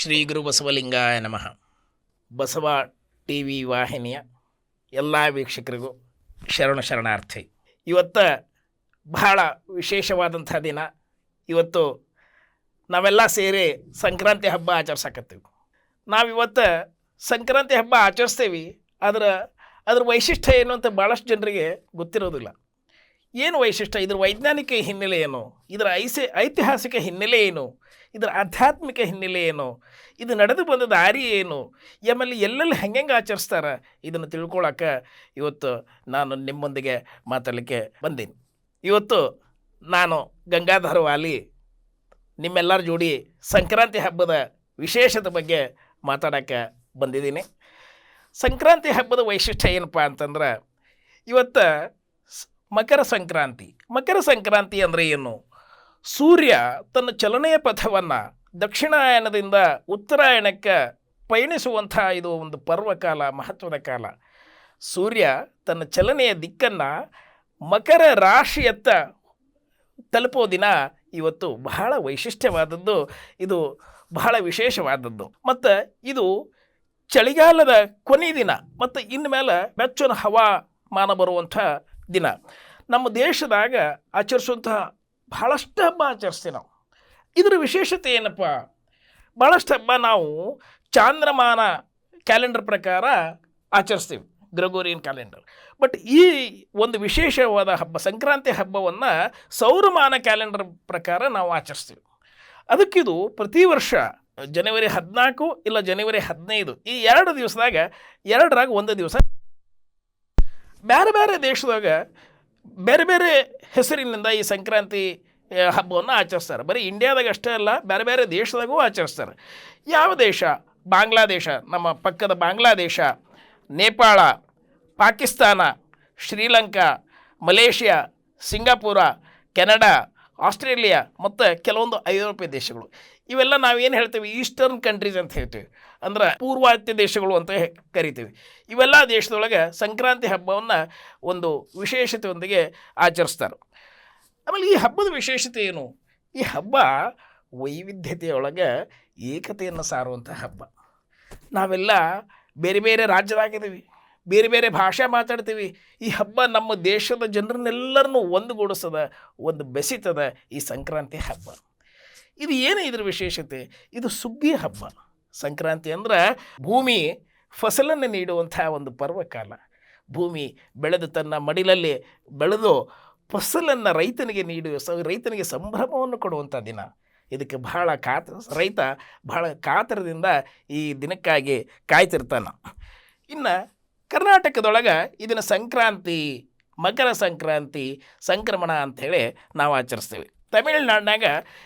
ಶ್ರೀ ಗುರು ಬಸವಲಿಂಗಾಯ ನಮಃ. Basava T V ವಾಹಿನಿಯ ಎಲ್ಲ ವೀಕ್ಷಕರಿಗೂ ಶರಣ ಶರಣಾರ್ಥಿ. ಇವತ್ತು ಬಹಳ ವಿಶೇಷವಾದಂಥ ದಿನ. ಇವತ್ತು ನಾವೆಲ್ಲ ಸೇರಿ ಸಂಕ್ರಾಂತಿ ಹಬ್ಬ ಆಚರಿಸಕತ್ತೀವಿ. ನಾವಿವತ್ತು ಸಂಕ್ರಾಂತಿ ಹಬ್ಬ ಆಚರಿಸ್ತೇವೆ, ಆದ್ರೆ ಅದ್ರ ವೈಶಿಷ್ಟ್ಯ ಏನು ಅಂತ ಭಾಳಷ್ಟು ಜನರಿಗೆ ಗೊತ್ತಿರೋದಿಲ್ಲ. ಏನು ವೈಶಿಷ್ಟ್ಯ? ಇದರ ವೈಜ್ಞಾನಿಕ ಹಿನ್ನೆಲೆ ಏನು? ಇದರ ಐಸೆ, ಐತಿಹಾಸಿಕ ಹಿನ್ನೆಲೆ ಏನು? ಇದರ ಆಧ್ಯಾತ್ಮಿಕ ಹಿನ್ನೆಲೆ ಏನು? ಇದು ನಡೆದು ಬಂದ ದಾರಿ ಏನು? ಆಮೇಲೆ ಎಲ್ಲೆಲ್ಲಿ ಹೆಂಗೆ ಆಚರಿಸ್ತಾರೆ? ಇದನ್ನು ತಿಳ್ಕೊಳಕ್ಕೆ ಇವತ್ತು ನಾನು ನಿಮ್ಮೊಂದಿಗೆ ಮಾತಾಡಲಿಕ್ಕೆ ಬಂದೀನಿ. ಇವತ್ತು ನಾನು ಗಂಗಾಧರ ವಾಲಿ, ನಿಮ್ಮೆಲ್ಲರ ಜೋಡಿ ಸಂಕ್ರಾಂತಿ ಹಬ್ಬದ ವಿಶೇಷತೆ ಬಗ್ಗೆ ಮಾತಾಡೋಕ್ಕೆ ಬಂದಿದ್ದೀನಿ. ಸಂಕ್ರಾಂತಿ ಹಬ್ಬದ ವೈಶಿಷ್ಟ್ಯ ಏನಪ್ಪ ಅಂತಂದ್ರೆ, ಇವತ್ತು ಮಕರ ಸಂಕ್ರಾಂತಿ. ಮಕರ ಸಂಕ್ರಾಂತಿ ಅಂದರೆ ಏನು? ಸೂರ್ಯ ತನ್ನ ಚಲನೆಯ ಪಥವನ್ನು ದಕ್ಷಿಣಾಯನದಿಂದ ಉತ್ತರಾಯಣಕ್ಕೆ ಪಯಣಿಸುವಂಥ ಇದು ಒಂದು ಪರ್ವಕಾಲ, ಮಹತ್ವದ ಕಾಲ. ಸೂರ್ಯ ತನ್ನ ಚಲನೆಯ ದಿಕ್ಕನ್ನು ಮಕರ ರಾಶಿಯತ್ತ ತಲುಪೋ ದಿನ ಇವತ್ತು ಬಹಳ ವೈಶಿಷ್ಟ್ಯವಾದದ್ದು. ಇದು ಬಹಳ ವಿಶೇಷವಾದದ್ದು. ಮತ್ತು ಇದು ಚಳಿಗಾಲದ ಕೊನೆ ದಿನ. ಮತ್ತು ಇನ್ಮೇಲೆ ಬೆಚ್ಚನ ಹವಾಮಾನ ಬರುವಂಥ ದಿನ. ನಮ್ಮ ದೇಶದಾಗ ಆಚರಿಸುವಂತಹ ಭಾಳಷ್ಟು ಹಬ್ಬ ಆಚರಿಸ್ತೀವಿ ನಾವು. ಇದರ ವಿಶೇಷತೆ ಏನಪ್ಪ? ಭಾಳಷ್ಟು ಹಬ್ಬ ನಾವು ಚಾಂದ್ರಮಾನ ಕ್ಯಾಲೆಂಡರ್ ಪ್ರಕಾರ ಆಚರಿಸ್ತೀವಿ, ಗ್ರಗೋರಿಯನ್ ಕ್ಯಾಲೆಂಡರ್. ಬಟ್ ಈ ಒಂದು ವಿಶೇಷವಾದ ಹಬ್ಬ, ಸಂಕ್ರಾಂತಿ ಹಬ್ಬವನ್ನು ಸೌರಮಾನ ಕ್ಯಾಲೆಂಡರ್ ಪ್ರಕಾರ ನಾವು ಆಚರಿಸ್ತೀವಿ. ಅದಕ್ಕಿದು ಪ್ರತಿ ವರ್ಷ ಜನವರಿ ಹದಿನಾಲ್ಕು ಇಲ್ಲ ಜನವರಿ ಹದಿನೈದು, ಈ ಎರಡು ದಿವಸದಾಗ ಎರಡರಾಗ ಒಂದು ದಿವಸ. ಬೇರೆ ಬೇರೆ ದೇಶದಾಗ ಬೇರೆ ಬೇರೆ ಹೆಸರಿನಿಂದ ಈ ಸಂಕ್ರಾಂತಿ ಹಬ್ಬವನ್ನು ಆಚರಿಸ್ತಾರೆ. ಬರೀ ಇಂಡಿಯಾದಾಗ ಅಷ್ಟೇ ಅಲ್ಲ, ಬೇರೆ ಬೇರೆ ದೇಶದಾಗೂ ಆಚರಿಸ್ತಾರೆ. ಯಾವ ದೇಶ? ಬಾಂಗ್ಲಾದೇಶ, ನಮ್ಮ ಪಕ್ಕದ Bangladesh, Nepal, Pakistan, Sri Lanka, Malaysia, Singapore, Canada, Australia, ಮತ್ತು ಕೆಲವೊಂದು ಐರೋಪ್ಯ ದೇಶಗಳು. ಇವೆಲ್ಲ ನಾವೇನು ಹೇಳ್ತೀವಿ? ಈಸ್ಟರ್ನ್ ಕಂಟ್ರೀಸ್ ಅಂತ ಹೇಳ್ತೀವಿ. ಅಂದ್ರೆ ಪೂರ್ವಾತ್ಯ ದೇಶಗಳು ಅಂತ ಕರಿತೀವಿ. ಇವೆಲ್ಲ ದೇಶದೊಳಗೆ ಸಂಕ್ರಾಂತಿ ಹಬ್ಬವನ್ನು ಒಂದು ವಿಶೇಷತೆಯೊಂದಿಗೆ ಆಚರಿಸ್ತಾರೆ. ಆಮೇಲೆ ಈ ಹಬ್ಬದ ವಿಶೇಷತೆ ಏನು? ಈ ಹಬ್ಬ ವೈವಿಧ್ಯತೆಯೊಳಗೆ ಏಕತೆಯನ್ನು ಸಾರುವಂಥ ಹಬ್ಬ. ನಾವೆಲ್ಲ ಬೇರೆ ಬೇರೆ ರಾಜ್ಯದಾಗಿದ್ದೀವಿ, ಬೇರೆ ಬೇರೆ ಭಾಷೆ ಮಾತಾಡ್ತೀವಿ. ಈ ಹಬ್ಬ ನಮ್ಮ ದೇಶದ ಜನರನ್ನೆಲ್ಲರನ್ನೂ ಒಂದುಗೂಡಿಸದ, ಒಂದು ಬೆಸಿತದ ಈ ಸಂಕ್ರಾಂತಿ ಹಬ್ಬ. ಇದು ಏನು ಇದ್ರ ವಿಶೇಷತೆ? ಇದು ಸುಗ್ಗಿ ಹಬ್ಬ. ಸಂಕ್ರಾಂತಿ ಅಂದ್ರೆ ಭೂಮಿ ಫಸಲನ್ನು ನೀಡುವಂಥ ಒಂದು ಪರ್ವಕಾಲ. ಭೂಮಿ ಬೆಳೆದು ತನ್ನ ಮಡಿಲಲ್ಲಿ ಬೆಳೆದು ಫಸಲನ್ನು ರೈತನಿಗೆ ನೀಡುವ ರೈತನಿಗೆ ಸಂಭ್ರಮವನ್ನು ಕೊಡುವಂಥ ದಿನ. ಇದಕ್ಕೆ ಬಹಳ ಕಾತ, ರೈತ ಬಹಳ ಕಾತರದಿಂದ ಈ ದಿನಕ್ಕಾಗಿ ಕಾಯ್ತಿರ್ತಾನೆ. ಇನ್ನು ಕರ್ನಾಟಕದೊಳಗೆ ಇದನ್ನು ಸಂಕ್ರಾಂತಿ, ಮಕರ ಸಂಕ್ರಾಂತಿ, ಸಂಕ್ರಮಣ ಅಂಥೇಳಿ ನಾವು ಆಚರಿಸ್ತೀವಿ. ತಮಿಳ್ನಾಡಿನಾಗ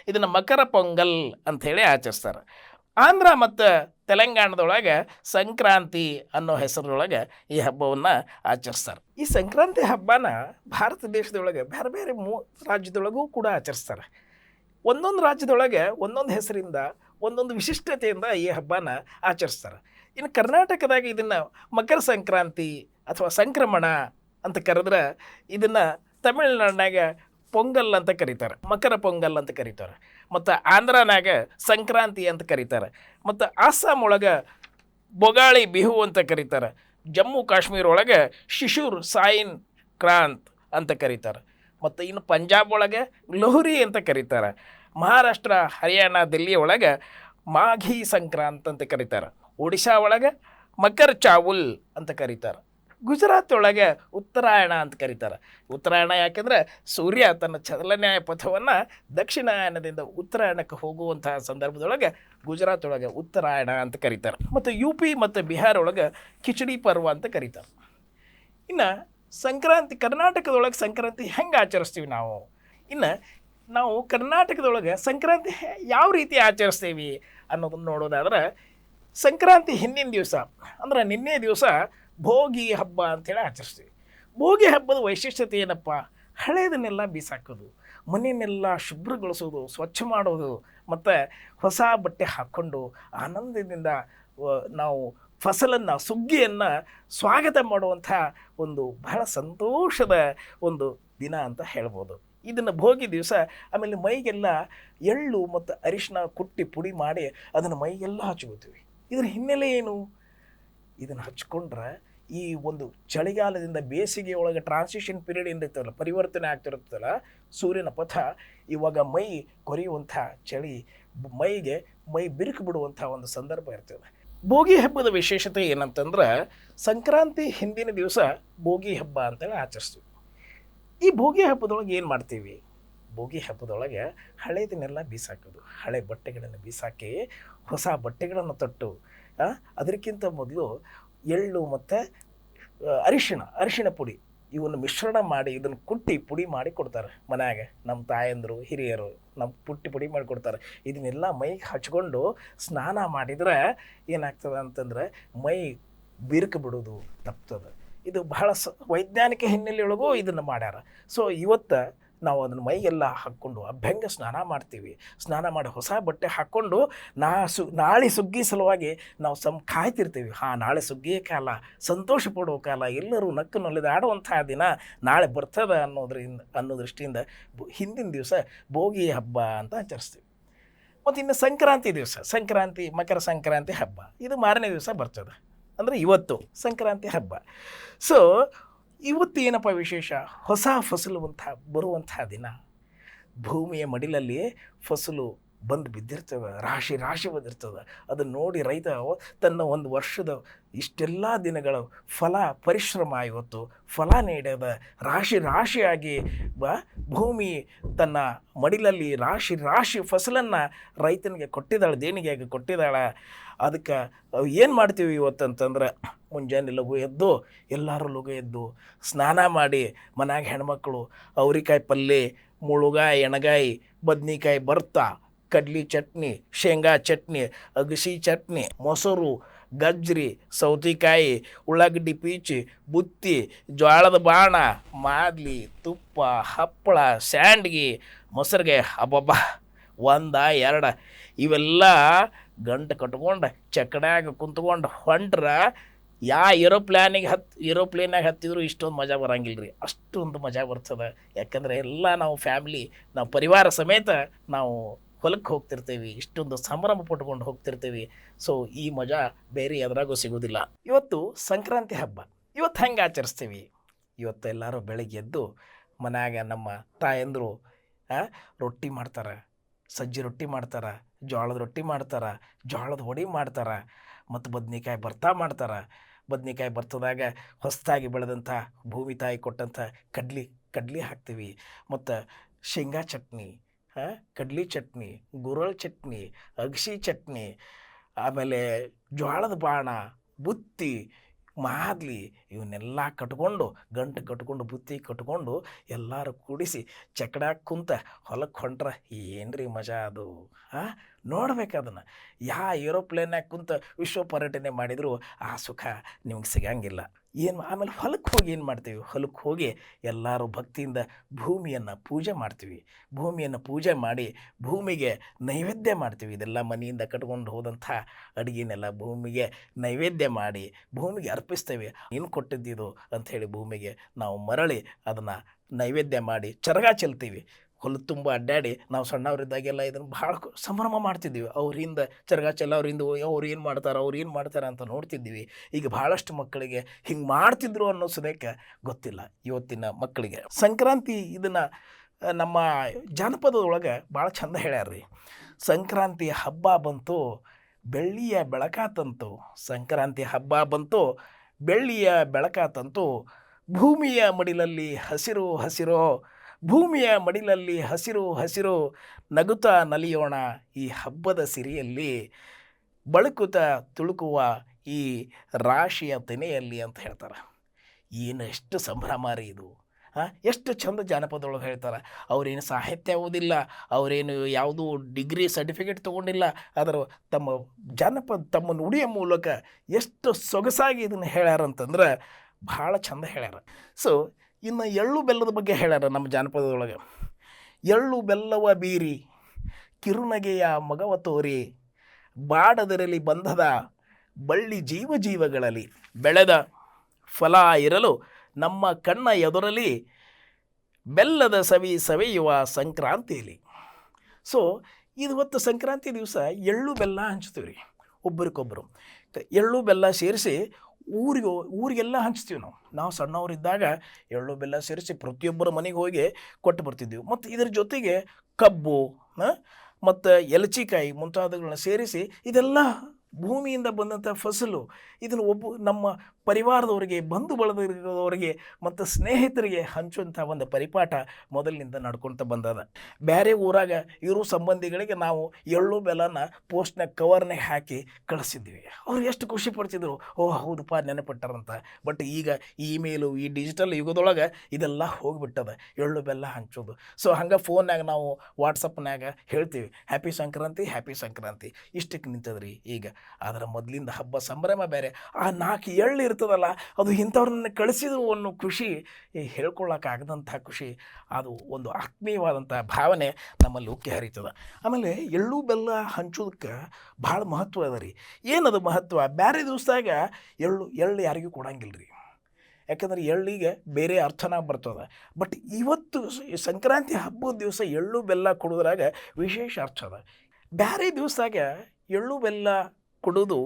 ಇದನ್ನು ಮಕರ ಪೊಂಗಲ್ ಅಂಥೇಳಿ ಆಚರಿಸ್ತಾರೆ. ಆಂಧ್ರ ಮತ್ತು ತೆಲಂಗಾಣದೊಳಗೆ ಸಂಕ್ರಾಂತಿ ಅನ್ನೋ ಹೆಸರೊಳಗೆ ಈ ಹಬ್ಬವನ್ನು ಆಚರಿಸ್ತಾರೆ. ಈ ಸಂಕ್ರಾಂತಿ ಹಬ್ಬನ ಭಾರತ ದೇಶದೊಳಗೆ ಬೇರೆ ಬೇರೆ ಮೂ ರಾಜ್ಯದೊಳಗೂ ಕೂಡ ಆಚರಿಸ್ತಾರೆ. ಒಂದೊಂದು ರಾಜ್ಯದೊಳಗೆ ಒಂದೊಂದು ಹೆಸರಿಂದ ಒಂದೊಂದು ವಿಶಿಷ್ಟತೆಯಿಂದ ಈ ಹಬ್ಬನ ಆಚರಿಸ್ತಾರೆ. ಇನ್ನು ಕರ್ನಾಟಕದಾಗ ಇದನ್ನು ಮಕರ ಸಂಕ್ರಾಂತಿ ಅಥವಾ ಸಂಕ್ರಮಣ ಅಂತ ಕರೆದ್ರೆ ಇದನ್ನು ತಮಿಳುನಾಡಿನಾಗ ಪೊಂಗಲ್ ಅಂತ ಕರೀತಾರೆ. ಮಕರ ಪೊಂಗಲ್ ಅಂತ ಕರೀತಾರೆ. ಮತ್ತು ಆಂಧ್ರನಾಗ ಸಂಕ್ರಾಂತಿ ಅಂತ ಕರೀತಾರೆ. ಮತ್ತು ಅಸ್ಸಾಂ ಒಳಗೆ ಬೊಗಾಳಿ ಬಿಹು ಅಂತ ಕರೀತಾರೆ. ಜಮ್ಮು ಕಾಶ್ಮೀರ ಒಳಗೆ ಶಿಶುರ್ ಸಾಯಿನ್ ಕ್ರಾಂತ್ ಅಂತ ಕರೀತಾರೆ. ಮತ್ತು ಇನ್ನು ಪಂಜಾಬ್ ಒಳಗೆ ಲೋಹರಿ ಅಂತ ಕರೀತಾರೆ. ಮಹಾರಾಷ್ಟ್ರ, ಹರಿಯಾಣ, ದಿಲ್ಲಿ ಒಳಗೆ ಮಾಘಿ ಸಂಕ್ರಾಂತ್ ಅಂತ ಕರೀತಾರೆ. ಒಡಿಶಾ ಒಳಗೆ ಮಕರ್ ಚಾವುಲ್ ಅಂತ ಕರೀತಾರೆ. ಗುಜರಾತ್ ಒಳಗೆ ಉತ್ತರಾಯಣ ಅಂತ ಕರೀತಾರೆ. ಉತ್ತರಾಯಣ ಯಾಕೆಂದರೆ ಸೂರ್ಯ ತನ್ನ ಚದಲನ್ಯಾಯ ಪಥವನ್ನು ದಕ್ಷಿಣಾಯನದಿಂದ ಉತ್ತರಾಯಣಕ್ಕೆ ಹೋಗುವಂತಹ ಸಂದರ್ಭದೊಳಗೆ ಗುಜರಾತ್ ಒಳಗೆ ಉತ್ತರಾಯಣ ಅಂತ ಕರೀತಾರೆ. ಮತ್ತು ಯು ಪಿ ಮತ್ತು ಬಿಹಾರ ಒಳಗೆ ಕಿಚಡಿ ಪರ್ವ ಅಂತ ಕರೀತಾರೆ. ಇನ್ನು ಸಂಕ್ರಾಂತಿ, ಕರ್ನಾಟಕದೊಳಗೆ ಸಂಕ್ರಾಂತಿ ಹೆಂಗೆ ಆಚರಿಸ್ತೀವಿ ನಾವು? ಇನ್ನು ನಾವು ಕರ್ನಾಟಕದೊಳಗೆ ಸಂಕ್ರಾಂತಿ ಯಾವ ರೀತಿ ಆಚರಿಸ್ತೀವಿ ಅನ್ನೋದನ್ನು ನೋಡೋದಾದ್ರೆ, ಸಂಕ್ರಾಂತಿ ಹಿಂದಿನ ದಿವಸ, ಅಂದ್ರೆ ನಿನ್ನೆ ದಿವಸ ಭೋಗಿ ಹಬ್ಬ ಅಂತೇಳಿ ಆಚರಿಸ್ತೀವಿ. ಭೋಗಿ ಹಬ್ಬದ ವೈಶಿಷ್ಟ್ಯತೆ ಏನಪ್ಪ? ಹಳೆಯದನ್ನೆಲ್ಲ ಬೀಸಾಕೋದು, ಮನೆಯನ್ನೆಲ್ಲ ಶುಭ್ರಗೊಳಿಸೋದು, ಸ್ವಚ್ಛ ಮಾಡೋದು, ಮತ್ತು ಹೊಸ ಬಟ್ಟೆ ಹಾಕ್ಕೊಂಡು ಆನಂದದಿಂದ ನಾವು ಫಸಲನ್ನು, ಸುಗ್ಗಿಯನ್ನು ಸ್ವಾಗತ ಮಾಡುವಂಥ ಒಂದು ಬಹಳ ಸಂತೋಷದ ಒಂದು ದಿನ ಅಂತ ಹೇಳ್ಬೋದು. ಇದನ್ನು ಭೋಗಿ ದಿವಸ ಆಮೇಲೆ ಮೈಗೆಲ್ಲ ಎಳ್ಳು ಮತ್ತು ಅರಿಶಿನ ಕುಟ್ಟಿ ಪುಡಿ ಮಾಡಿ ಅದನ್ನು ಮೈಗೆಲ್ಲ ಹಚ್ಕೋತೀವಿ ಇದರ ಹಿನ್ನೆಲೆ ಏನು? ಇದನ್ನು ಹಚ್ಕೊಂಡ್ರೆ ಈ ಒಂದು ಚಳಿಗಾಲದಿಂದ ಬೇಸಿಗೆ ಒಳಗೆ ಟ್ರಾನ್ಸಿಷನ್ ಪೀರಿಯಡ್ ಏನಿರ್ತಲ್ಲ ಪರಿವರ್ತನೆ ಆಗ್ತಿರುತ್ತಲ್ಲ ಸೂರ್ಯನ ಪಥ ಇವಾಗ ಮೈ ಕೊರೆಯುವಂಥ ಚಳಿ, ಮೈಗೆ ಮೈ ಬಿರುಕು ಬಿಡುವಂಥ ಒಂದು ಸಂದರ್ಭ ಇರ್ತದೆ. ಭೋಗಿ ಹಬ್ಬದ ವಿಶೇಷತೆ ಏನಂತಂದ್ರೆ, ಸಂಕ್ರಾಂತಿ ಹಿಂದಿನ ದಿವಸ ಭೋಗಿ ಹಬ್ಬ ಅಂತೇಳಿ ಆಚರಿಸ್ತೀವಿ. ಈ ಭೋಗಿ ಹಬ್ಬದೊಳಗೆ ಏನು ಮಾಡ್ತೀವಿ? ಭೋಗಿ ಹಬ್ಬದೊಳಗೆ ಹಳೇದನ್ನೆಲ್ಲ ಬೀಸಾಕೋದು. ಹಳೆ ಬಟ್ಟೆಗಳನ್ನು ಬೀಸಾಕಿ, ಹೊಸ ಬಟ್ಟೆಗಳನ್ನು ತೊಟ್ಟು ಅದಕ್ಕಿಂತ ಮೊದಲು ಎಳ್ಳು ಮತ್ತು ಅರಿಶಿಣ ಅರಿಶಿಣ ಪುಡಿ. ಇವನ್ನು ಮಿಶ್ರಣ ಮಾಡಿ ಇದನ್ನು ಕುಟ್ಟಿ ಪುಡಿ ಮಾಡಿ ಕೊಡ್ತಾರೆ ಮನ್ಯಾಗ. ನಮ್ಮ ತಾಯಂದರು, ಹಿರಿಯರು ನಮ್ಮ ಪುಟ್ಟಿ ಪುಡಿ ಮಾಡಿ ಕೊಡ್ತಾರೆ. ಇದನ್ನೆಲ್ಲ ಮೈಗೆ ಹಚ್ಕೊಂಡು ಸ್ನಾನ ಮಾಡಿದ್ರೆ ಏನಾಗ್ತದೆ ಅಂತಂದ್ರೆ ಮೈ ಬಿರುಕು ಬಿಡೋದು ತಪ್ತದೆ. ಇದು ಬಹಳ ಸ, ವೈಜ್ಞಾನಿಕ ಹಿನ್ನೆಲೆಯೊಳಗೂ ಇದನ್ನು ಮಾಡ್ಯಾರ. ಸೊ ಇವತ್ತು ನಾವು ಅದನ್ನು ಮೈಗೆಲ್ಲ ಹಾಕ್ಕೊಂಡು ಅಭ್ಯಂಗ ಸ್ನಾನ ಮಾಡ್ತೀವಿ. ಸ್ನಾನ ಮಾಡಿ ಹೊಸ ಬಟ್ಟೆ ಹಾಕ್ಕೊಂಡು ನಾ ಸು, ನಾಳೆ ಸುಗ್ಗಿ ಸಲುವಾಗಿ ನಾವು ಸಂ ಕಾಯ್ತಿರ್ತೀವಿ. ಹಾಂ, ನಾಳೆ ಸುಗ್ಗಿಯ ಕಾಲ, ಸಂತೋಷ ಪಡುವ ಕಾಲ, ಎಲ್ಲರೂ ನಕ್ಕು ನಲಿದಾಡುವಂಥ ದಿನ ನಾಳೆ ಬರ್ತದೆ ಅನ್ನೋದ್ರಿಂದ, ಅನ್ನೋ ದೃಷ್ಟಿಯಿಂದ ಹಿಂದಿನ ದಿವಸ ಭೋಗಿ ಹಬ್ಬ ಅಂತ ಆಚರಿಸ್ತೀವಿ. ಮತ್ತು ಇನ್ನು ಸಂಕ್ರಾಂತಿ ದಿವಸ, ಸಂಕ್ರಾಂತಿ, ಮಕರ ಸಂಕ್ರಾಂತಿ ಹಬ್ಬ. ಇದು ಮಾರನೇ ದಿವಸ ಬರ್ತದೆ. ಅಂದರೆ ಇವತ್ತು ಸಂಕ್ರಾಂತಿ ಹಬ್ಬ. ಸೊ ಇವತ್ತು ಏನಪ್ಪ ವಿಶೇಷ? ಹೊಸ ಫಸಲು ಅಂತ ಬರುವಂಥ ದಿನ. ಭೂಮಿಯ ಮಡಿಲಲ್ಲಿಯೇ ಫಸಲು ಬಂದು ಬಿದ್ದಿರ್ತವೆ, ರಾಶಿ ರಾಶಿ ಬಂದಿರ್ತದೆ ಅದನ್ನು ನೋಡಿ ರೈತ ತನ್ನ ಒಂದು ವರ್ಷದ ಇಷ್ಟೆಲ್ಲ ದಿನಗಳ ಫಲ, ಪರಿಶ್ರಮ ಇವತ್ತು ಫಲ ನೀಡದ ರಾಶಿ ರಾಶಿಯಾಗಿ ಬ ಭೂಮಿ ತನ್ನ ಮಡಿಲಲ್ಲಿ ರಾಶಿ ರಾಶಿ ಫಸಲನ್ನು ರೈತನಿಗೆ ಕೊಟ್ಟಿದ್ದಾಳೆ ದೇಣಿಗೆಯಾಗಿ ಕೊಟ್ಟಿದ್ದಾಳೆ. ಅದಕ್ಕೆ ಏನು ಮಾಡ್ತೀವಿ ಇವತ್ತಂತಂದ್ರೆ ಮುಂಜಾನೆ ಲಘು ಎದ್ದು, ಎಲ್ಲರೂ ಲಘು ಎದ್ದು ಸ್ನಾನ ಮಾಡಿ ಮನ್ಯಾಗ ಹೆಣ್ಮಕ್ಳು, ಅವ್ರಿಕಾಯಿ ಪಲ್ಯ ಮುಳುಗಾಯಿ, ಎಣಗಾಯಿ, ಬದ್ನಿಕಾಯಿ ಬರ್ತಾ ಕಡ್ಲಿ ಚಟ್ನಿ, ಶೇಂಗಾ ಚಟ್ನಿ, ಅಗಸಿ ಚಟ್ನಿ, ಮೊಸರು, ಗಜ್ರಿ, ಸೌತೆಕಾಯಿ, ಉಳ್ಳಾಗಡ್ಡಿ ಪೀಚಿ, ಬುತ್ತಿ, ಜ್ವಾಳದ ಬಾಣ, ಮಾದ್ಲಿ, ತುಪ್ಪ, ಹಪ್ಪಳ, ಸ್ಯಾಂಡ್ಗಿ, ಮೊಸರಿಗೆ ಅಬ್ಬಬ್ಬ, ಒಂದ, ಎರಡ. ಇವೆಲ್ಲ ಗಂಟು ಕಟ್ಕೊಂಡು ಚಕಡ್ಯಾಗ ಕುಂತ್ಕೊಂಡು ಹೊಂಟ್ರ ಯಾ ಏರೋಪ್ಲಾನಿಗೆ ಹತ್ ಏರೋಪ್ಲೇನಾಗ ಹತ್ತಿದ್ರು ಇಷ್ಟೊಂದು ಮಜಾ ಬರಂಗಿಲ್ಲ ರೀ ಅಷ್ಟೊಂದು ಮಜಾ ಬರ್ತದೆ. ಯಾಕಂದರೆ ಎಲ್ಲ ನಾವು ಫ್ಯಾಮ್ಲಿ, ನಾವು ಪರಿವಾರ ಸಮೇತ ನಾವು ಹೊಲಕ್ಕೆ ಹೋಗ್ತಿರ್ತೀವಿ, ಇಷ್ಟೊಂದು ಸಂಭ್ರಮ ಪಟ್ಕೊಂಡು ಹೋಗ್ತಿರ್ತೀವಿ. ಸೊ ಈ ಮಜಾ ಬೇರೆ ಎದ್ರಾಗೂ ಸಿಗೋದಿಲ್ಲ. ಇವತ್ತು ಸಂಕ್ರಾಂತಿ ಹಬ್ಬ. ಇವತ್ತು ಹೆಂಗೆ ಆಚರಿಸ್ತೀವಿ? ಇವತ್ತು ಎಲ್ಲರೂ ಬೆಳಗ್ಗೆ ಎದ್ದು ಮನ್ಯಾಗ ನಮ್ಮ ತಾಯಂದರು ರೊಟ್ಟಿ ಮಾಡ್ತಾರೆ, ಸಜ್ಜಿ ರೊಟ್ಟಿ ಮಾಡ್ತಾರೆ, ಜೋಳದ ರೊಟ್ಟಿ ಮಾಡ್ತಾರೆ, ಜೋಳದ ಹೊಡಿ ಮಾಡ್ತಾರೆ, ಮತ್ತು ಬದ್ನಿಕಾಯಿ ಬರ್ತಾ ಮಾಡ್ತಾರೆ. ಬದ್ನಿಕಾಯಿ ಬರ್ತದಾಗ ಹೊಸದಾಗಿ ಬೆಳೆದಂಥ ಭೂಮಿ ತಾಯಿ ಕೊಟ್ಟಂಥ ಕಡ್ಲಿ ಕಡ್ಲಿ ಹಾಕ್ತೀವಿ. ಮತ್ತು ಶೇಂಗಾ ಚಟ್ನಿ ಕಡ್ಲಿ ಚಟ್ನಿ ಗುರಳ್ ಚಟ್ನಿ ಅಗಸಿ ಚಟ್ನಿ, ಆಮೇಲೆ ಜೋಳದ ಬಾಣ, ಬುತ್ತಿ, ಮಾದ್ಲಿ ಇವನ್ನೆಲ್ಲ ಕಟ್ಕೊಂಡು, ಗಂಟು ಕಟ್ಕೊಂಡು, ಬುತ್ತಿ ಕಟ್ಕೊಂಡು ಎಲ್ಲರೂ ಕೂಡಿಸಿ ಚಕಡಾಕ್ ಕುಂತ ಹೊಲಕ್ಕೆ ಹೊಂಟ್ರೆ ಏನ್ರಿ ಮಜಾ ಅದು, ಹಾಂ? ನೋಡ್ಬೇಕು ಅದನ್ನು. ಯಾ ಏರೋಪ್ಲೇನ್ಯಾಗ ಕುಂತ ವಿಶ್ವ ಪರ್ಯಟನೆ ಮಾಡಿದರೂ, ಆ ಸುಖ ನಿಮ್ಗೆ ಸಿಗಂಗಿಲ್ಲ. ಏನು ಆಮೇಲೆ ಹೊಲಕ್ಕೆ ಹೋಗಿ ಏನು ಮಾಡ್ತೀವಿ? ಹೊಲಕ್ಕೆ ಹೋಗಿ ಎಲ್ಲರೂ ಭಕ್ತಿಯಿಂದ ಭೂಮಿಯನ್ನು ಪೂಜೆ ಮಾಡ್ತೀವಿ. ಭೂಮಿಯನ್ನು ಪೂಜೆ ಮಾಡಿ ಭೂಮಿಗೆ ನೈವೇದ್ಯ ಮಾಡ್ತೀವಿ. ಇದೆಲ್ಲ ಮನೆಯಿಂದ ಕಟ್ಕೊಂಡು ಹೋದಂಥ ಅಡುಗೆನೆಲ್ಲ ಭೂಮಿಗೆ ನೈವೇದ್ಯ ಮಾಡಿ ಭೂಮಿಗೆ ಅರ್ಪಿಸ್ತೇವೆ. ಏನು ಕೊಟ್ಟಿದ್ದಿದು ಅಂಥೇಳಿ ಭೂಮಿಗೆ ನಾವು ಮರಳಿ ಅದನ್ನು ನೈವೇದ್ಯ ಮಾಡಿ ಚರಗ ಚೆಲ್ತೀವಿ. ಹೊಲ ತುಂಬ ಅಡ್ಡಾಡಿ ನಾವು ಸಣ್ಣವರಿದ್ದಾಗೆಲ್ಲ ಇದನ್ನು ಭಾಳ ಸಂಭ್ರಮ ಮಾಡ್ತಿದ್ವಿ ಅವರಿಂದ ಚರ್ಗಾಚೆಲ್ಲ ಅವರಿಂದ ಅವ್ರು ಏನು ಮಾಡ್ತಾರೆ, ಅವ್ರು ಏನು ಮಾಡ್ತಾರೆ ಅಂತ ನೋಡ್ತಿದ್ವಿ ಈಗ ಭಾಳಷ್ಟು ಮಕ್ಕಳಿಗೆ ಹಿಂಗೆ ಮಾಡ್ತಿದ್ರು ಅನ್ನೋ ಸದ್ಯಕ್ಕೆ ಗೊತ್ತಿಲ್ಲ ಇವತ್ತಿನ ಮಕ್ಕಳಿಗೆ. ಸಂಕ್ರಾಂತಿ ಇದನ್ನು ನಮ್ಮ ಜಾನಪದದೊಳಗೆ ಭಾಳ ಚಂದ ಹೇಳ್ಯಾರ್ರಿ. ಸಂಕ್ರಾಂತಿ ಹಬ್ಬ ಬಂತು, ಬೆಳ್ಳಿಯ ಬೆಳಕ ತಂತು. ಸಂಕ್ರಾಂತಿ ಹಬ್ಬ ಬಂತು, ಬೆಳ್ಳಿಯ ಬೆಳಕ ತಂತು. ಭೂಮಿಯ ಮಡಿಲಲ್ಲಿ ಹಸಿರು ಹಸಿರು ಭೂಮಿಯ ಮಡಿಲಲ್ಲಿ ಹಸಿರು ಹಸಿರು ನಗುತ್ತಾ ನಲಿಯೋಣ ಈ ಹಬ್ಬದ ಸಿರಿಯಲ್ಲಿ ಬಳುಕುತ ತುಳುಕುವ ಈ ರಾಶಿಯ ತೆನೆಯಲ್ಲಿ ಅಂತ ಹೇಳ್ತಾರೆ. ಏನು ಎಷ್ಟು ಸಂಭ್ರಮ ಇದು ಎಷ್ಟು ಚಂದ ಜಾನಪದೊಳಗೆ ಹೇಳ್ತಾರೆ. ಅವ್ರೇನು ಸಾಹಿತ್ಯ ಓದಿಲ್ಲ, ಅವರೇನು ಯಾವುದೂ ಡಿಗ್ರಿ ಸರ್ಟಿಫಿಕೇಟ್ ತೊಗೊಂಡಿಲ್ಲ ಅದರ ತಮ್ಮ ಜಾನಪದ ತಮ್ಮ ನುಡಿಯ ಮೂಲಕ ಎಷ್ಟು ಸೊಗಸಾಗಿ ಇದನ್ನು ಹೇಳ್ಯಾರಂತಂದ್ರೆ ಭಾಳ ಚಂದ ಹೇಳ್ಯಾರ. ಸೊ ಇನ್ನು ಎಳ್ಳು ಬೆಲ್ಲದ ಬಗ್ಗೆ ಹೇಳ್ಯಾರ ನಮ್ಮ ಜಾನಪದದೊಳಗೆ. ಎಳ್ಳು ಬೆಲ್ಲವ ಬೀರಿ, ಕಿರುನಗೆಯ ಮಗವ ತೋರಿ ಬಾಡದರಲ್ಲಿ ಬಂಧದ ಬಳ್ಳಿ ಜೀವ ಜೀವಗಳಲ್ಲಿ ಬೆಳೆದ ಫಲ ಇರಲು ನಮ್ಮ ಕಣ್ಣ ಎದುರಲಿ ಬೆಲ್ಲದ ಸವಿ ಸವೆಯುವ ಸಂಕ್ರಾಂತಿಯಲ್ಲಿ ಸೊ ಇದು ಹೊತ್ತು ಸಂಕ್ರಾಂತಿ ದಿವಸ ಎಳ್ಳು ಬೆಲ್ಲ ಹಂಚ್ತೀವಿ ರೀ ಒಬ್ಬರಿಗೊಬ್ಬರು ಎಳ್ಳು ಬೆಲ್ಲ ಸೇರಿಸಿ ಊರಿಗೆ ಊರಿಗೆಲ್ಲ ಹಂಚ್ತೀವಿ ನಾವು. ನಾವು ಸಣ್ಣವರಿದ್ದಾಗ ಎಳ್ಳು, ಬೆಲ್ಲ ಸೇರಿಸಿ ಪ್ರತಿಯೊಬ್ಬರ ಮನೆಗೆ ಹೋಗಿ ಕೊಟ್ಟು ಬರ್ತಿದ್ದೀವಿ. ಮತ್ತು ಇದರ ಜೊತೆಗೆ ಕಬ್ಬು ಮತ್ತು ಎಲಚಿಕಾಯಿ ಮುಂತಾದವುಗಳನ್ನ ಸೇರಿಸಿ ಇದೆಲ್ಲ ಭೂಮಿಯಿಂದ ಬಂದಂಥ ಫಸಲು ಇದನ್ನು ಒಬ್ಬ ನಮ್ಮ ಪರಿವಾರದವರಿಗೆ, ಬಂಧು ಬಳಗದವರಿಗೆ ಮತ್ತು ಸ್ನೇಹಿತರಿಗೆ ಹಂಚುವಂಥ ಒಂದು ಪರಿಪಾಠ ಮೊದಲಿನಿಂದ ನಡ್ಕೊಳ್ತಾ ಬಂದದ. ಬೇರೆ ಊರಾಗ ಇರೋ ಸಂಬಂಧಿಗಳಿಗೆ ನಾವು ಎಳ್ಳು, ಬೆಲ್ಲನ ಪೋಸ್ಟ್ನ ಕವರ್ನೆ ಹಾಕಿ ಕಳಿಸಿದ್ವಿ. ಅವ್ರು ಎಷ್ಟು ಖುಷಿ ಪಡ್ತಿದ್ರು ಓ ಹೌದಪ್ಪ ನೆನಪಿಟ್ಟಾರಂತ. ಬಟ್ ಈಗ ಇಮೇಲು ಈ ಡಿಜಿಟಲ್ ಯುಗದೊಳಗೆ ಇದೆಲ್ಲ ಹೋಗಿಬಿಟ್ಟದ. ಎಳ್ಳು, ಬೆಲ್ಲ ಹಂಚೋದು. ಸೊ ಹಂಗೆ ಫೋನ್ನಾಗ ನಾವು ವಾಟ್ಸಪ್ನಾಗ ಹೇಳ್ತೀವಿ ಹ್ಯಾಪಿ ಸಂಕ್ರಾಂತಿ ಹ್ಯಾಪಿ ಸಂಕ್ರಾಂತಿ. ಇಷ್ಟಕ್ಕೆ ನಿಂತದ್ರಿ ಈಗ. ಅದರ ಮೊದಲಿಂದ ಹಬ್ಬ ಸಂಭ್ರಮ ಬೇರೆ ಆ ನಾಲ್ಕು ಎಳ್ಳು ಇರ್ತದಲ್ಲ, ಅದು ಇಂಥವ್ರನ್ನ ಕಳಿಸಿದ್ರು ಅನ್ನೋ ಖುಷಿ ಹೇಳ್ಕೊಳ್ಳೋಕ್ಕಾಗದಂಥ ಖುಷಿ, ಅದು ಒಂದು ಆತ್ಮೀಯವಾದಂಥ ಭಾವನೆ ನಮ್ಮಲ್ಲಿ ಉಕ್ಕಿ ಹರಿತದೆ. ಆಮೇಲೆ ಎಳ್ಳು ಬೆಲ್ಲ ಹಂಚೋದಕ್ಕೆ ಭಾಳ ಮಹತ್ವ ಅದ ರೀ. ಏನದು ಮಹತ್ವ? ಬೇರೆ ದಿವಸದಾಗ ಎಳ್ಳು ಎಳ್ಳು ಯಾರಿಗೂ ಕೊಡಂಗಿಲ್ಲ ರೀ ಯಾಕಂದ್ರೆ ಎಳ್ಳಿಗೆ ಬೇರೆ ಅರ್ಥನ ಬರ್ತದೆ. ಬಟ್ ಇವತ್ತು ಸಂಕ್ರಾಂತಿ ಹಬ್ಬದ ದಿವಸ ಎಳ್ಳು ಬೆಲ್ಲ ಕೊಡೋದ್ರಾಗ ವಿಶೇಷ ಅರ್ಥ ಅದ. ಬೇರೆ ದಿವಸದಾಗ ಎಳ್ಳು ಬೆಲ್ಲ ಕೊಡೋದು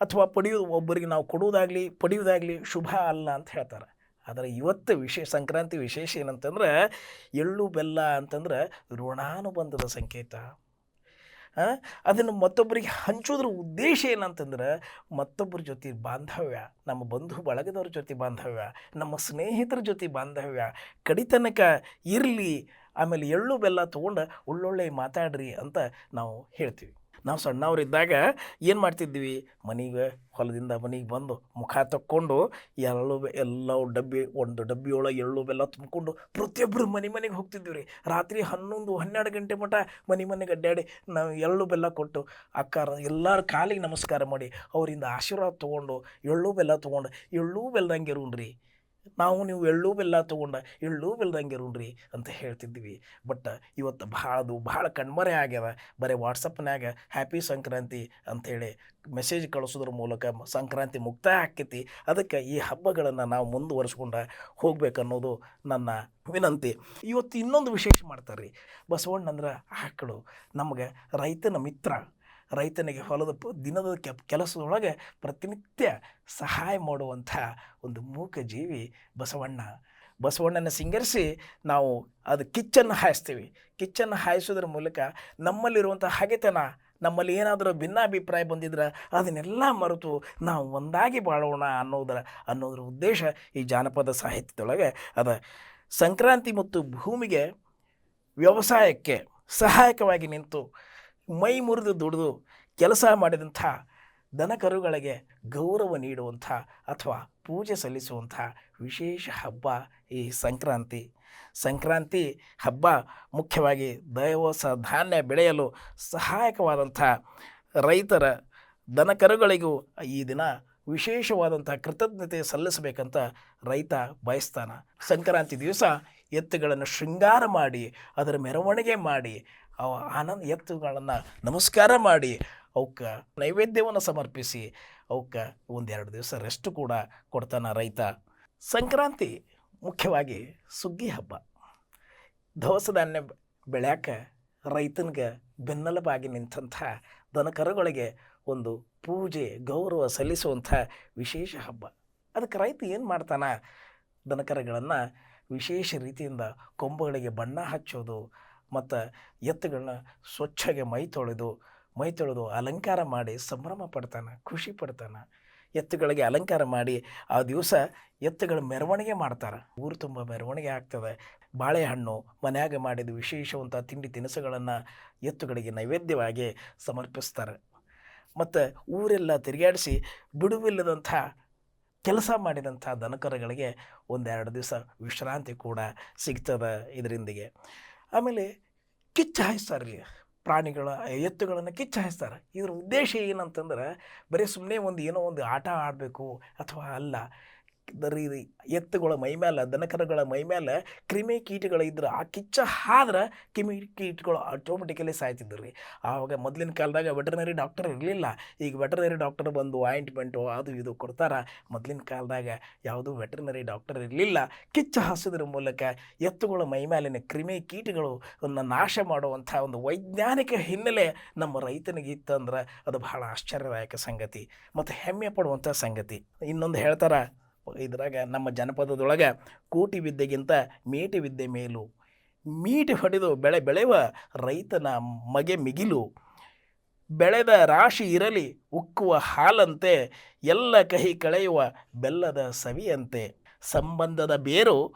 ಅಥವಾ ಪಡೆಯೋದು ಒಬ್ಬರಿಗೆ ನಾವು ಕೊಡುವುದಾಗಲಿ ಪಡೆಯೋದಾಗಲಿ ಶುಭ ಅಲ್ಲ ಅಂತ ಹೇಳ್ತಾರೆ. ಆದರೆ ಇವತ್ತು ವಿಶೇಷ ಸಂಕ್ರಾಂತಿ ವಿಶೇಷ ಏನಂತಂದ್ರೆ, ಎಳ್ಳು, ಬೆಲ್ಲ ಅಂತಂದ್ರೆ ಋಣಾನುಬಂಧದ ಸಂಕೇತ. ಅದನ್ನು ಮತ್ತೊಬ್ಬರಿಗೆ ಹಂಚೋದ್ರ ಉದ್ದೇಶ ಏನಂತಂದ್ರೆ, ಮತ್ತೊಬ್ಬರ ಜೊತೆ ಬಾಂಧವ್ಯ, ನಮ್ಮ ಬಂಧು ಬಳಗದವ್ರ ಜೊತೆ ಬಾಂಧವ್ಯ, ನಮ್ಮ ಸ್ನೇಹಿತರ ಜೊತೆ ಬಾಂಧವ್ಯ, ಕಡಿತನಕ ಇರಲಿ, ಆಮೇಲೆ ಎಳ್ಳು, ಬೆಲ್ಲ ತೊಗೊಂಡು ಒಳ್ಳೊಳ್ಳೆ ಮಾತಾಡ್ರಿ ಅಂತ ನಾವು ಹೇಳ್ತೀವಿ. ನಾವು ಸಣ್ಣವರಿದ್ದಾಗ ಏನು ಮಾಡ್ತಿದ್ವಿ? ಮನೆಗೆ, ಹೊಲದಿಂದ ಮನೆಗೆ ಬಂದು ಮುಖ ತಕ್ಕೊಂಡು ಎಳ್ಳು ಎಲ್ಲ ಡಬ್ಬಿ, ಒಂದು ಡಬ್ಬಿಯೊಳಗೆ ಎಳ್ಳು ಬೆಲ್ಲ ತುಂಬಿಕೊಂಡು ಪ್ರತಿಯೊಬ್ಬರು ಮನೆ ಮನೆಗೆ ಹೋಗ್ತಿದ್ವಿ ರೀ ರಾತ್ರಿ ಹನ್ನೊಂದು, ಹನ್ನೆರಡು ಗಂಟೆ ಮಟ ಮನೆ ಮನೆಗೆ ಅಡ್ಡಾಡಿ ನಾವು ಎಳ್ಳು ಬೆಲ್ಲ ಕೊಟ್ಟು ಅಕ್ಕಾರ, ಎಲ್ಲರ ಕಾಲಿಗೆ ನಮಸ್ಕಾರ ಮಾಡಿ ಅವರಿಂದ ಆಶೀರ್ವಾದ ತೊಗೊಂಡು ಎಳ್ಳು ಬೆಲ್ಲ ತೊಗೊಂಡು ಎಳ್ಳು ಬೆಲ್ಲದಂಗೆ ಇರೋಣ್ರಿ. ನಾವು ನೀವು ಎಳ್ಳು ಬೆಲ್ಲ ತೊಗೊಂಡ ಎಳ್ಳು ಬೆಲ್ಲದಂಗೆ ಇರೋಣ್ರಿ ಅಂತ ಹೇಳ್ತಿದ್ವಿ. ಬಟ್ ಇವತ್ತು ಭಾಳದು, ಭಾಳ ಕಣ್ಮರೆ ಆಗ್ಯದ. ಬರೀ ವಾಟ್ಸಪ್ನಾಗ ಹ್ಯಾಪಿ ಸಂಕ್ರಾಂತಿ ಅಂಥೇಳಿ ಮೆಸೇಜ್ ಕಳಿಸೋದ್ರ ಮೂಲಕ ಸಂಕ್ರಾಂತಿ ಮುಕ್ತಾಯ ಆಕ್ಕೈತಿ ಅದಕ್ಕೆ ಈ ಹಬ್ಬಗಳನ್ನು ನಾವು ಮುಂದುವರಿಸ್ಕೊಂಡು ಹೋಗ್ಬೇಕನ್ನೋದು ನನ್ನ ವಿನಂತಿ. ಇವತ್ತು ಇನ್ನೊಂದು ವಿಶೇಷ ಮಾಡ್ತಾರೆ ರೀ ಬಸವಣ್ಣಂದ್ರೆ ಆಕಳು. ನಮಗೆ ರೈತನ ಮಿತ್ರ. ರೈತನಿಗೆ ಹೊಲದ ದಿನದ ಕೆಲಸದೊಳಗೆ ಪ್ರತಿನಿತ್ಯ ಸಹಾಯ ಮಾಡುವಂಥ ಒಂದು ಮೂಕ ಜೀವಿ ಬಸವಣ್ಣ. ಬಸವಣ್ಣನ ಸಿಂಗರಿಸಿ ನಾವು ಅದು ಕಿಚ್ಚನ್ನು ಹಾಯಿಸ್ತೀವಿ. ಕಿಚ್ಚನ್ನು ಹಾಯಿಸೋದ್ರ ಮೂಲಕ ನಮ್ಮಲ್ಲಿರುವಂಥ ಹಗೆತನ, ನಮ್ಮಲ್ಲಿ ಏನಾದರೂ ಭಿನ್ನಾಭಿಪ್ರಾಯ ಬಂದಿದ್ರೆ ಅದನ್ನೆಲ್ಲ ಮರೆತು ನಾವು ಒಂದಾಗಿ ಬಾಳೋಣ ಅನ್ನೋದರ, ಅನ್ನೋದ್ರ ಉದ್ದೇಶ ಈ ಜಾನಪದ ಸಾಹಿತ್ಯದೊಳಗೆ ಅದ. ಸಂಕ್ರಾಂತಿ ಮತ್ತು ಭೂಮಿಗೆ ವ್ಯವಸಾಯಕ್ಕೆ ಸಹಾಯಕವಾಗಿ ನಿಂತು ಮೈ ಮುರಿದು ದುಡಿದು ಕೆಲಸ ಮಾಡಿದಂಥ ದನಕರುಗಳಿಗೆ ಗೌರವ ನೀಡುವಂಥ ಅಥವಾ ಪೂಜೆ ಸಲ್ಲಿಸುವಂಥ ವಿಶೇಷ ಹಬ್ಬ ಈ ಸಂಕ್ರಾಂತಿ. ಸಂಕ್ರಾಂತಿ ಹಬ್ಬ ಮುಖ್ಯವಾಗಿ ದೈವಸ ಧಾನ್ಯ ಬೆಳೆಯಲು ಸಹಾಯಕವಾದಂಥ ರೈತರ ದನಕರುಗಳಿಗೂ ಈ ದಿನ ವಿಶೇಷವಾದಂಥ ಕೃತಜ್ಞತೆ ಸಲ್ಲಿಸಬೇಕಂತ ರೈತ ಬಯಸ್ತಾನ. ಸಂಕ್ರಾಂತಿ ದಿವಸ ಎತ್ತುಗಳನ್ನು ಶೃಂಗಾರ ಮಾಡಿ, ಅದರ ಮೆರವಣಿಗೆ ಮಾಡಿ ಅವ ಆನಂದ ಎತ್ತುಗಳನ್ನು ನಮಸ್ಕಾರ ಮಾಡಿ ಅವಕ್ಕೆ ನೈವೇದ್ಯವನ್ನು ಸಮರ್ಪಿಸಿ ಅವಕ್ಕೆ ಒಂದೆರಡು ದಿವಸ ರೆಸ್ಟ್ ಕೂಡ ಕೊಡ್ತಾನೆ ರೈತ. ಸಂಕ್ರಾಂತಿ ಮುಖ್ಯವಾಗಿ ಸುಗ್ಗಿ ಹಬ್ಬ. ದವಸ ಧಾನ್ಯ ಬೆಳ್ಯಾಕ ರೈತನಿಗೆ ಬೆನ್ನೆಲುಬಾಗಿ ನಿಂತಹ ದನಕರುಗಳಿಗೆ ಒಂದು ಪೂಜೆ, ಗೌರವ ಸಲ್ಲಿಸುವಂಥ ವಿಶೇಷ ಹಬ್ಬ. ಅದಕ್ಕೆ ರೈತ ಏನು ಮಾಡ್ತಾನ? ದನಕರಗಳನ್ನು ವಿಶೇಷ ರೀತಿಯಿಂದ ಕೊಂಬುಗಳಿಗೆ ಬಣ್ಣ ಹಚ್ಚೋದು ಮತ್ತು ಎತ್ತುಗಳನ್ನ ಸ್ವಚ್ಛಗೆ ಮೈ ತೊಳೆದು ಮೈ ತೊಳೆದು ಅಲಂಕಾರ ಮಾಡಿ ಸಂಭ್ರಮ ಪಡ್ತಾನೆ, ಖುಷಿ ಪಡ್ತಾನೆ. ಎತ್ತುಗಳಿಗೆ ಅಲಂಕಾರ ಮಾಡಿ ಆ ದಿವಸ ಎತ್ತುಗಳ ಮೆರವಣಿಗೆ ಮಾಡ್ತಾರೆ. ಊರು ತುಂಬ ಮೆರವಣಿಗೆ ಆಗ್ತದೆ. ಬಾಳೆಹಣ್ಣು, ಮನ್ಯಾಗ ಮಾಡಿದ ವಿಶೇಷವಂಥ ತಿಂಡಿ ತಿನಿಸುಗಳನ್ನು ಎತ್ತುಗಳಿಗೆ ನೈವೇದ್ಯವಾಗಿ ಸಮರ್ಪಿಸ್ತಾರೆ. ಮತ್ತು ಊರೆಲ್ಲ ತಿರುಗಾಡಿಸಿ ಬಿಡುವಿಲ್ಲದಂಥ ಕೆಲಸ ಮಾಡಿದಂಥ ದನಕರುಗಳಿಗೆ ಒಂದೆರಡು ದಿವಸ ವಿಶ್ರಾಂತಿ ಕೂಡ ಸಿಗ್ತದೆ ಇದರಿಂದಿಗೆ. ಆಮೇಲೆ ಕಿಚ್ಚು ಹಾಯಿಸ್ತಾರೆ ರೀ. ಪ್ರಾಣಿಗಳ, ಎತ್ತುಗಳನ್ನು ಕಿಚ್ಚು ಹಾಯಿಸ್ತಾರೆ ಇದ್ರ ಉದ್ದೇಶ ಏನಂತಂದ್ರೆ ಬರೀ ಸುಮ್ಮನೆ ಒಂದು ಏನೋ ಒಂದು ಆಟ ಆಡಬೇಕು ಅಥವಾ ಅಲ್ಲ. ದರಿ ಎತ್ತುಗಳ ಮೈಮೇಲೆ ದನಕರಗಳ ಮೈಮೇಲೆ ಕ್ರಿಮಿ ಕೀಟಗಳು ಇದ್ರೆ ಆ ಕಿಚ್ಚ ಆದ್ರೆ ಕ್ರಿಮಿ ಕೀಟಗಳು ಆಟೋಮೆಟಿಕಲಿ ಸಾಯ್ತಿದ್ರು ರೀ. ಆವಾಗ ಮೊದಲಿನ ಕಾಲದಾಗ ವೆಟರ್ನರಿ ಡಾಕ್ಟರ್ ಇರಲಿಲ್ಲ. ಈಗ ವೆಟರ್ನರಿ ಡಾಕ್ಟರ್ ಬಂದು ಆಯಿಂಟ್ಮೆಂಟು ಅದು ಇದು ಕೊಡ್ತಾರೆ. ಮೊದಲಿನ ಕಾಲದಾಗ ಯಾವುದೂ ವೆಟರ್ನರಿ ಡಾಕ್ಟರ್ ಇರಲಿಲ್ಲ. ಕಿಚ್ಚ ಹಾಸೋದ್ರ ಮೂಲಕ ಎತ್ತುಗಳ ಮೈಮೇಲಿನ ಕ್ರಿಮಿ ಕೀಟಗಳು ನಾಶ ಮಾಡುವಂಥ ಒಂದು ವೈಜ್ಞಾನಿಕ ಹಿನ್ನೆಲೆ ನಮ್ಮ ರೈತನಿಗೆ ಇತ್ತಂದ್ರೆ ಅದು ಬಹಳ ಆಶ್ಚರ್ಯದಾಯಕ ಸಂಗತಿ. ಮತ್ತು ಹೆಮ್ಮೆ ಪಡುವಂಥ ಸಂಗತಿ. ಇನ್ನೊಂದು ಹೇಳ್ತಾರೆ ಇದ್ರಾಗ ನಮ್ಮ ಜನಪದದೊಳಗೆ ಕೂಟಿ ವಿದ್ಯೆಗಿಂತ ಮೇಟಿ ವಿದ್ಯೆ ಮೇಲು. ಮೀಟಿ ಹೊಡೆದು ಬೆಳೆ ಬೆಳೆಯುವ ರೈತನ ಮಗೆ ಮಿಗಿಲು. ಬೆಳೆದ ರಾಶಿ ಇರಲಿ, ಉಕ್ಕುವ ಹಾಲಂತೆ, ಎಲ್ಲ ಕಹಿ ಕಳೆಯುವ ಬೆಲ್ಲದ ಸವಿಯಂತೆ. ಸಂಬಂಧದ ಬೇರು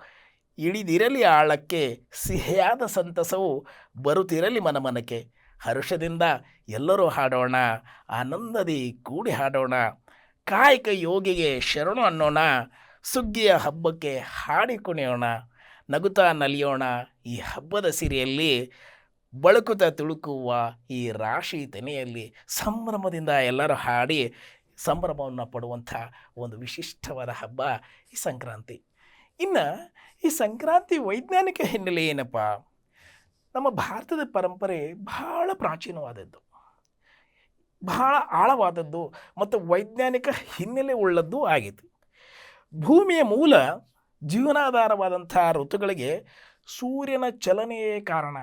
ಇಳಿದಿರಲಿ ಆಳಕ್ಕೆ, ಸಿಹಿಯಾದ ಸಂತಸವು ಬರುತ್ತಿರಲಿ ಮನಮನಕ್ಕೆ ಹರ್ಷದಿಂದ ಎಲ್ಲರೂ ಹಾಡೋಣ, ಆನಂದದಿ ಕೂಡಿ ಹಾಡೋಣ. ಕಾಯಕ ಯೋಗಿಗೆ ಶರಣು ಅನ್ನೋಣ, ಸುಗ್ಗಿಯ ಹಬ್ಬಕ್ಕೆ ಹಾಡಿ ಕುಣಿಯೋಣ ನಗುತಾ ನಲಿಯೋಣ. ಈ ಹಬ್ಬದ ಸಿರಿಯಲ್ಲಿ ಬಳುಕುತ್ತಾ ತುಳುಕುವ ಈ ರಾಶಿ ತೆನೆಯಲ್ಲಿ ಸಂಭ್ರಮದಿಂದ ಎಲ್ಲರೂ ಹಾಡಿ ಸಂಭ್ರಮವನ್ನು ಪಡುವಂಥ ಒಂದು ವಿಶಿಷ್ಟವಾದ ಹಬ್ಬ ಈ ಸಂಕ್ರಾಂತಿ. ಇನ್ನು ಈ ಸಂಕ್ರಾಂತಿ ವೈಜ್ಞಾನಿಕ ಹಿನ್ನೆಲೆ ಏನಪ್ಪ, ನಮ್ಮ ಭಾರತದ ಪರಂಪರೆ ಬಹಳ ಪ್ರಾಚೀನವಾದದ್ದು. ಬಹಳ ಆಳವಾದದ್ದು ಮತ್ತು ವೈಜ್ಞಾನಿಕ ಹಿನ್ನೆಲೆ ಉಳ್ಳದ್ದು ಆಗಿತ್ತು. ಭೂಮಿಯ ಮೂಲ ಜೀವನಾಧಾರವಾದಂಥ ಋತುಗಳಿಗೆ ಸೂರ್ಯನ ಚಲನೆಯೇ ಕಾರಣ.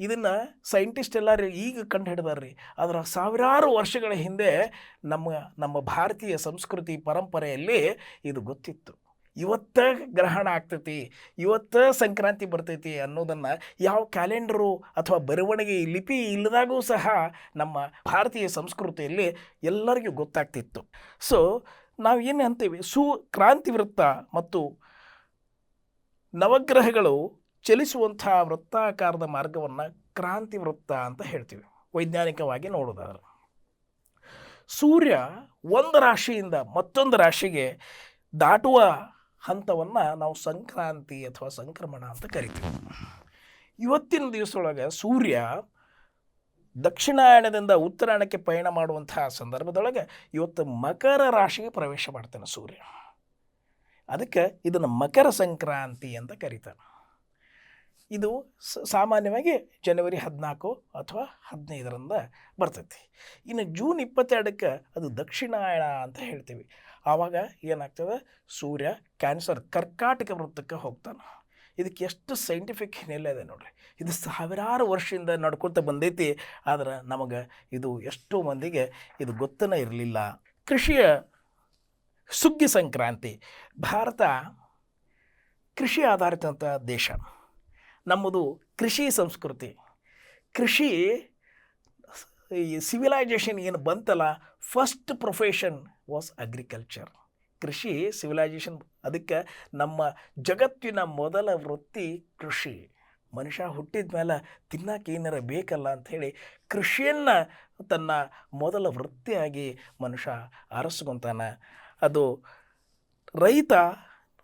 ಇದನ್ನು ಸೈಂಟಿಸ್ಟ್ ಎಲ್ಲರೂ ಈಗ ಕಂಡು ಹಿಡಿದಾರ್ರಿ ಅದರ ಸಾವಿರಾರು ವರ್ಷಗಳ ಹಿಂದೆ ನಮ್ಮ ನಮ್ಮ ಭಾರತೀಯ ಸಂಸ್ಕೃತಿ ಪರಂಪರೆಯಲ್ಲಿ ಇದು ಗೊತ್ತಿತ್ತು. ಇವತ್ತ ಗ್ರಹಣ ಆಗ್ತೈತಿ, ಇವತ್ತ ಸಂಕ್ರಾಂತಿ ಬರ್ತೈತಿ ಅನ್ನೋದನ್ನು ಯಾವ ಕ್ಯಾಲೆಂಡರು ಅಥವಾ ಬರವಣಿಗೆ ಲಿಪಿ ಇಲ್ಲದಾಗೂ ಸಹ ನಮ್ಮ ಭಾರತೀಯ ಸಂಸ್ಕೃತಿಯಲ್ಲಿ ಎಲ್ಲರಿಗೂ ಗೊತ್ತಾಗ್ತಿತ್ತು. ಸೊ ನಾವು ಏನು ಅಂತೀವಿ? ಸು ಕ್ರಾಂತಿ ವೃತ್ತ ಮತ್ತು ನವಗ್ರಹಗಳು ಚಲಿಸುವಂಥ ವೃತ್ತಾಕಾರದ ಮಾರ್ಗವನ್ನು ಕ್ರಾಂತಿ ವೃತ್ತ ಅಂತ ಹೇಳ್ತೀವಿ. ವೈಜ್ಞಾನಿಕವಾಗಿ ನೋಡೋದಾದ್ರೆ ಸೂರ್ಯ ಒಂದು ರಾಶಿಯಿಂದ ಮತ್ತೊಂದು ರಾಶಿಗೆ ದಾಟುವ ಹಂತವನ್ನು ನಾವು ಸಂಕ್ರಾಂತಿ ಅಥವಾ ಸಂಕ್ರಮಣ ಅಂತ ಕರಿತೀವಿ. ಇವತ್ತಿನ ದಿವಸದೊಳಗೆ ಸೂರ್ಯ ದಕ್ಷಿಣಾಯಣದಿಂದ ಉತ್ತರಾಯಣಕ್ಕೆ ಪಯಣ ಮಾಡುವಂತಹ ಸಂದರ್ಭದೊಳಗೆ ಇವತ್ತು ಮಕರ ರಾಶಿಗೆ ಪ್ರವೇಶ ಮಾಡ್ತಾನೆ ಸೂರ್ಯ. ಅದಕ್ಕೆ ಇದನ್ನು ಮಕರ ಸಂಕ್ರಾಂತಿ ಅಂತ ಕರೀತಾರೆ ಇದು ಸಾಮಾನ್ಯವಾಗಿ ಜನವರಿ ಹದಿನಾಲ್ಕು ಅಥವಾ ಹದಿನೈದರಿಂದ ಬರ್ತೈತಿ. ಇನ್ನು ಜೂನ್ ಇಪ್ಪತ್ತೆರಡಕ್ಕೆ ಅದು ದಕ್ಷಿಣಾಯಣ ಅಂತ ಹೇಳ್ತೀವಿ. ಆವಾಗ ಏನಾಗ್ತದೆ? ಸೂರ್ಯ ಕ್ಯಾನ್ಸರ್ ಕರ್ಕಾಟಕ ವೃತ್ತಕ್ಕೆ ಹೋಗ್ತಾನೆ. ಇದಕ್ಕೆ ಎಷ್ಟು ಸೈಂಟಿಫಿಕ್ ಹಿನ್ನೆಲೆ ಇದೆ ನೋಡ್ರಿ. ಇದು ಸಾವಿರಾರು ವರ್ಷದಿಂದ ನಡ್ಕೊತ ಬಂದೈತಿ. ಆದ್ರೆ ನಮಗೆ ಇದು ಎಷ್ಟೋ ಮಂದಿಗೆ ಇದು ಗೊತ್ತನೇ ಇರಲಿಲ್ಲ. ಕೃಷಿಯ ಸುಗ್ಗಿ ಸಂಕ್ರಾಂತಿ. ಭಾರತ ಕೃಷಿ ಆಧಾರಿತಂಥ ದೇಶ. ನಮ್ಮದು ಕೃಷಿ ಸಂಸ್ಕೃತಿ. ಕೃಷಿ ಈ ಸಿವಿಲೈಜೇಷನ್ ಏನು ಬಂತಲ್ಲ ಫಸ್ಟ್ ಪ್ರೊಫೆಷನ್ ವಾಸ್ ಅಗ್ರಿಕಲ್ಚರ್ ಕೃಷಿ ಸಿವಿಲೈಜೇಷನ್ ಅದಕ್ಕೆ ನಮ್ಮ ಜಗತ್ತಿನ ಮೊದಲ ವೃತ್ತಿ ಕೃಷಿ. ಮನುಷ್ಯ ಹುಟ್ಟಿದ ಮೇಲೆ ತಿನ್ನಕ್ಕೆ ಏನಾರ ಬೇಕಲ್ಲ ಅಂಥೇಳಿ ಕೃಷಿಯನ್ನು ತನ್ನ ಮೊದಲ ವೃತ್ತಿಯಾಗಿ ಮನುಷ್ಯ ಆರಿಸ್ಕೊತಾನೆ. ಅದು ರೈತ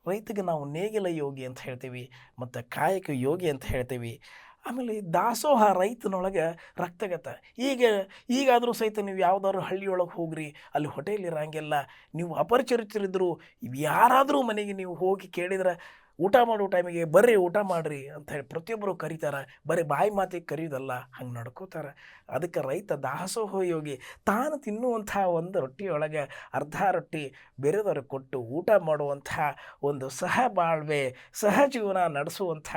ರೈತಗೆ ನಾವು ನೇಗಿಲ ಯೋಗಿ ಅಂತ ಹೇಳ್ತೀವಿ, ಮತ್ತು ಕಾಯಕ ಯೋಗಿ ಅಂತ ಹೇಳ್ತೀವಿ. ಆಮೇಲೆ ದಾಸೋಹ ರೈತನೊಳಗೆ ರಕ್ತಗತ. ಈಗ, ಈಗಾದರೂ ಸಹಿತ ನೀವು ಯಾವುದಾದ್ರು ಹಳ್ಳಿಯೊಳಗೆ ಹೋಗ್ರಿ, ಅಲ್ಲಿ ಹೋಟೆಲ್ ಇರಂಗಿಲ್ಲ, ನೀವು ಅಪರಿಚಿತರಿದ್ದರು ಯಾರಾದರೂ ಮನೆಗೆ ನೀವು ಹೋಗಿ ಕೇಳಿದ್ರೆ ಊಟ ಮಾಡೋ ಟೈಮಿಗೆ ಬರ್ರಿ ಊಟ ಮಾಡಿರಿ ಅಂತ ಹೇಳಿ ಪ್ರತಿಯೊಬ್ಬರು ಕರೀತಾರೆ. ಬರೀ ಬಾಯಿ ಮಾತಿಗೆ ಕರೆಯೋದಲ್ಲ, ಹಂಗೆ ನಡ್ಕೋತಾರೆ. ಅದಕ್ಕೆ ರೈತ ದಾಸೋಹ ಯೋಗಿ, ತಾನು ತಿನ್ನುವಂಥ ಒಂದು ರೊಟ್ಟಿಯೊಳಗೆ ಅರ್ಧ ರೊಟ್ಟಿ ಬೇರೆದವ್ರಿಗೆ ಕೊಟ್ಟು ಊಟ ಮಾಡುವಂಥ ಒಂದು ಸಹ ಬಾಳ್ವೆ, ಸಹ ಜೀವನ ನಡೆಸುವಂಥ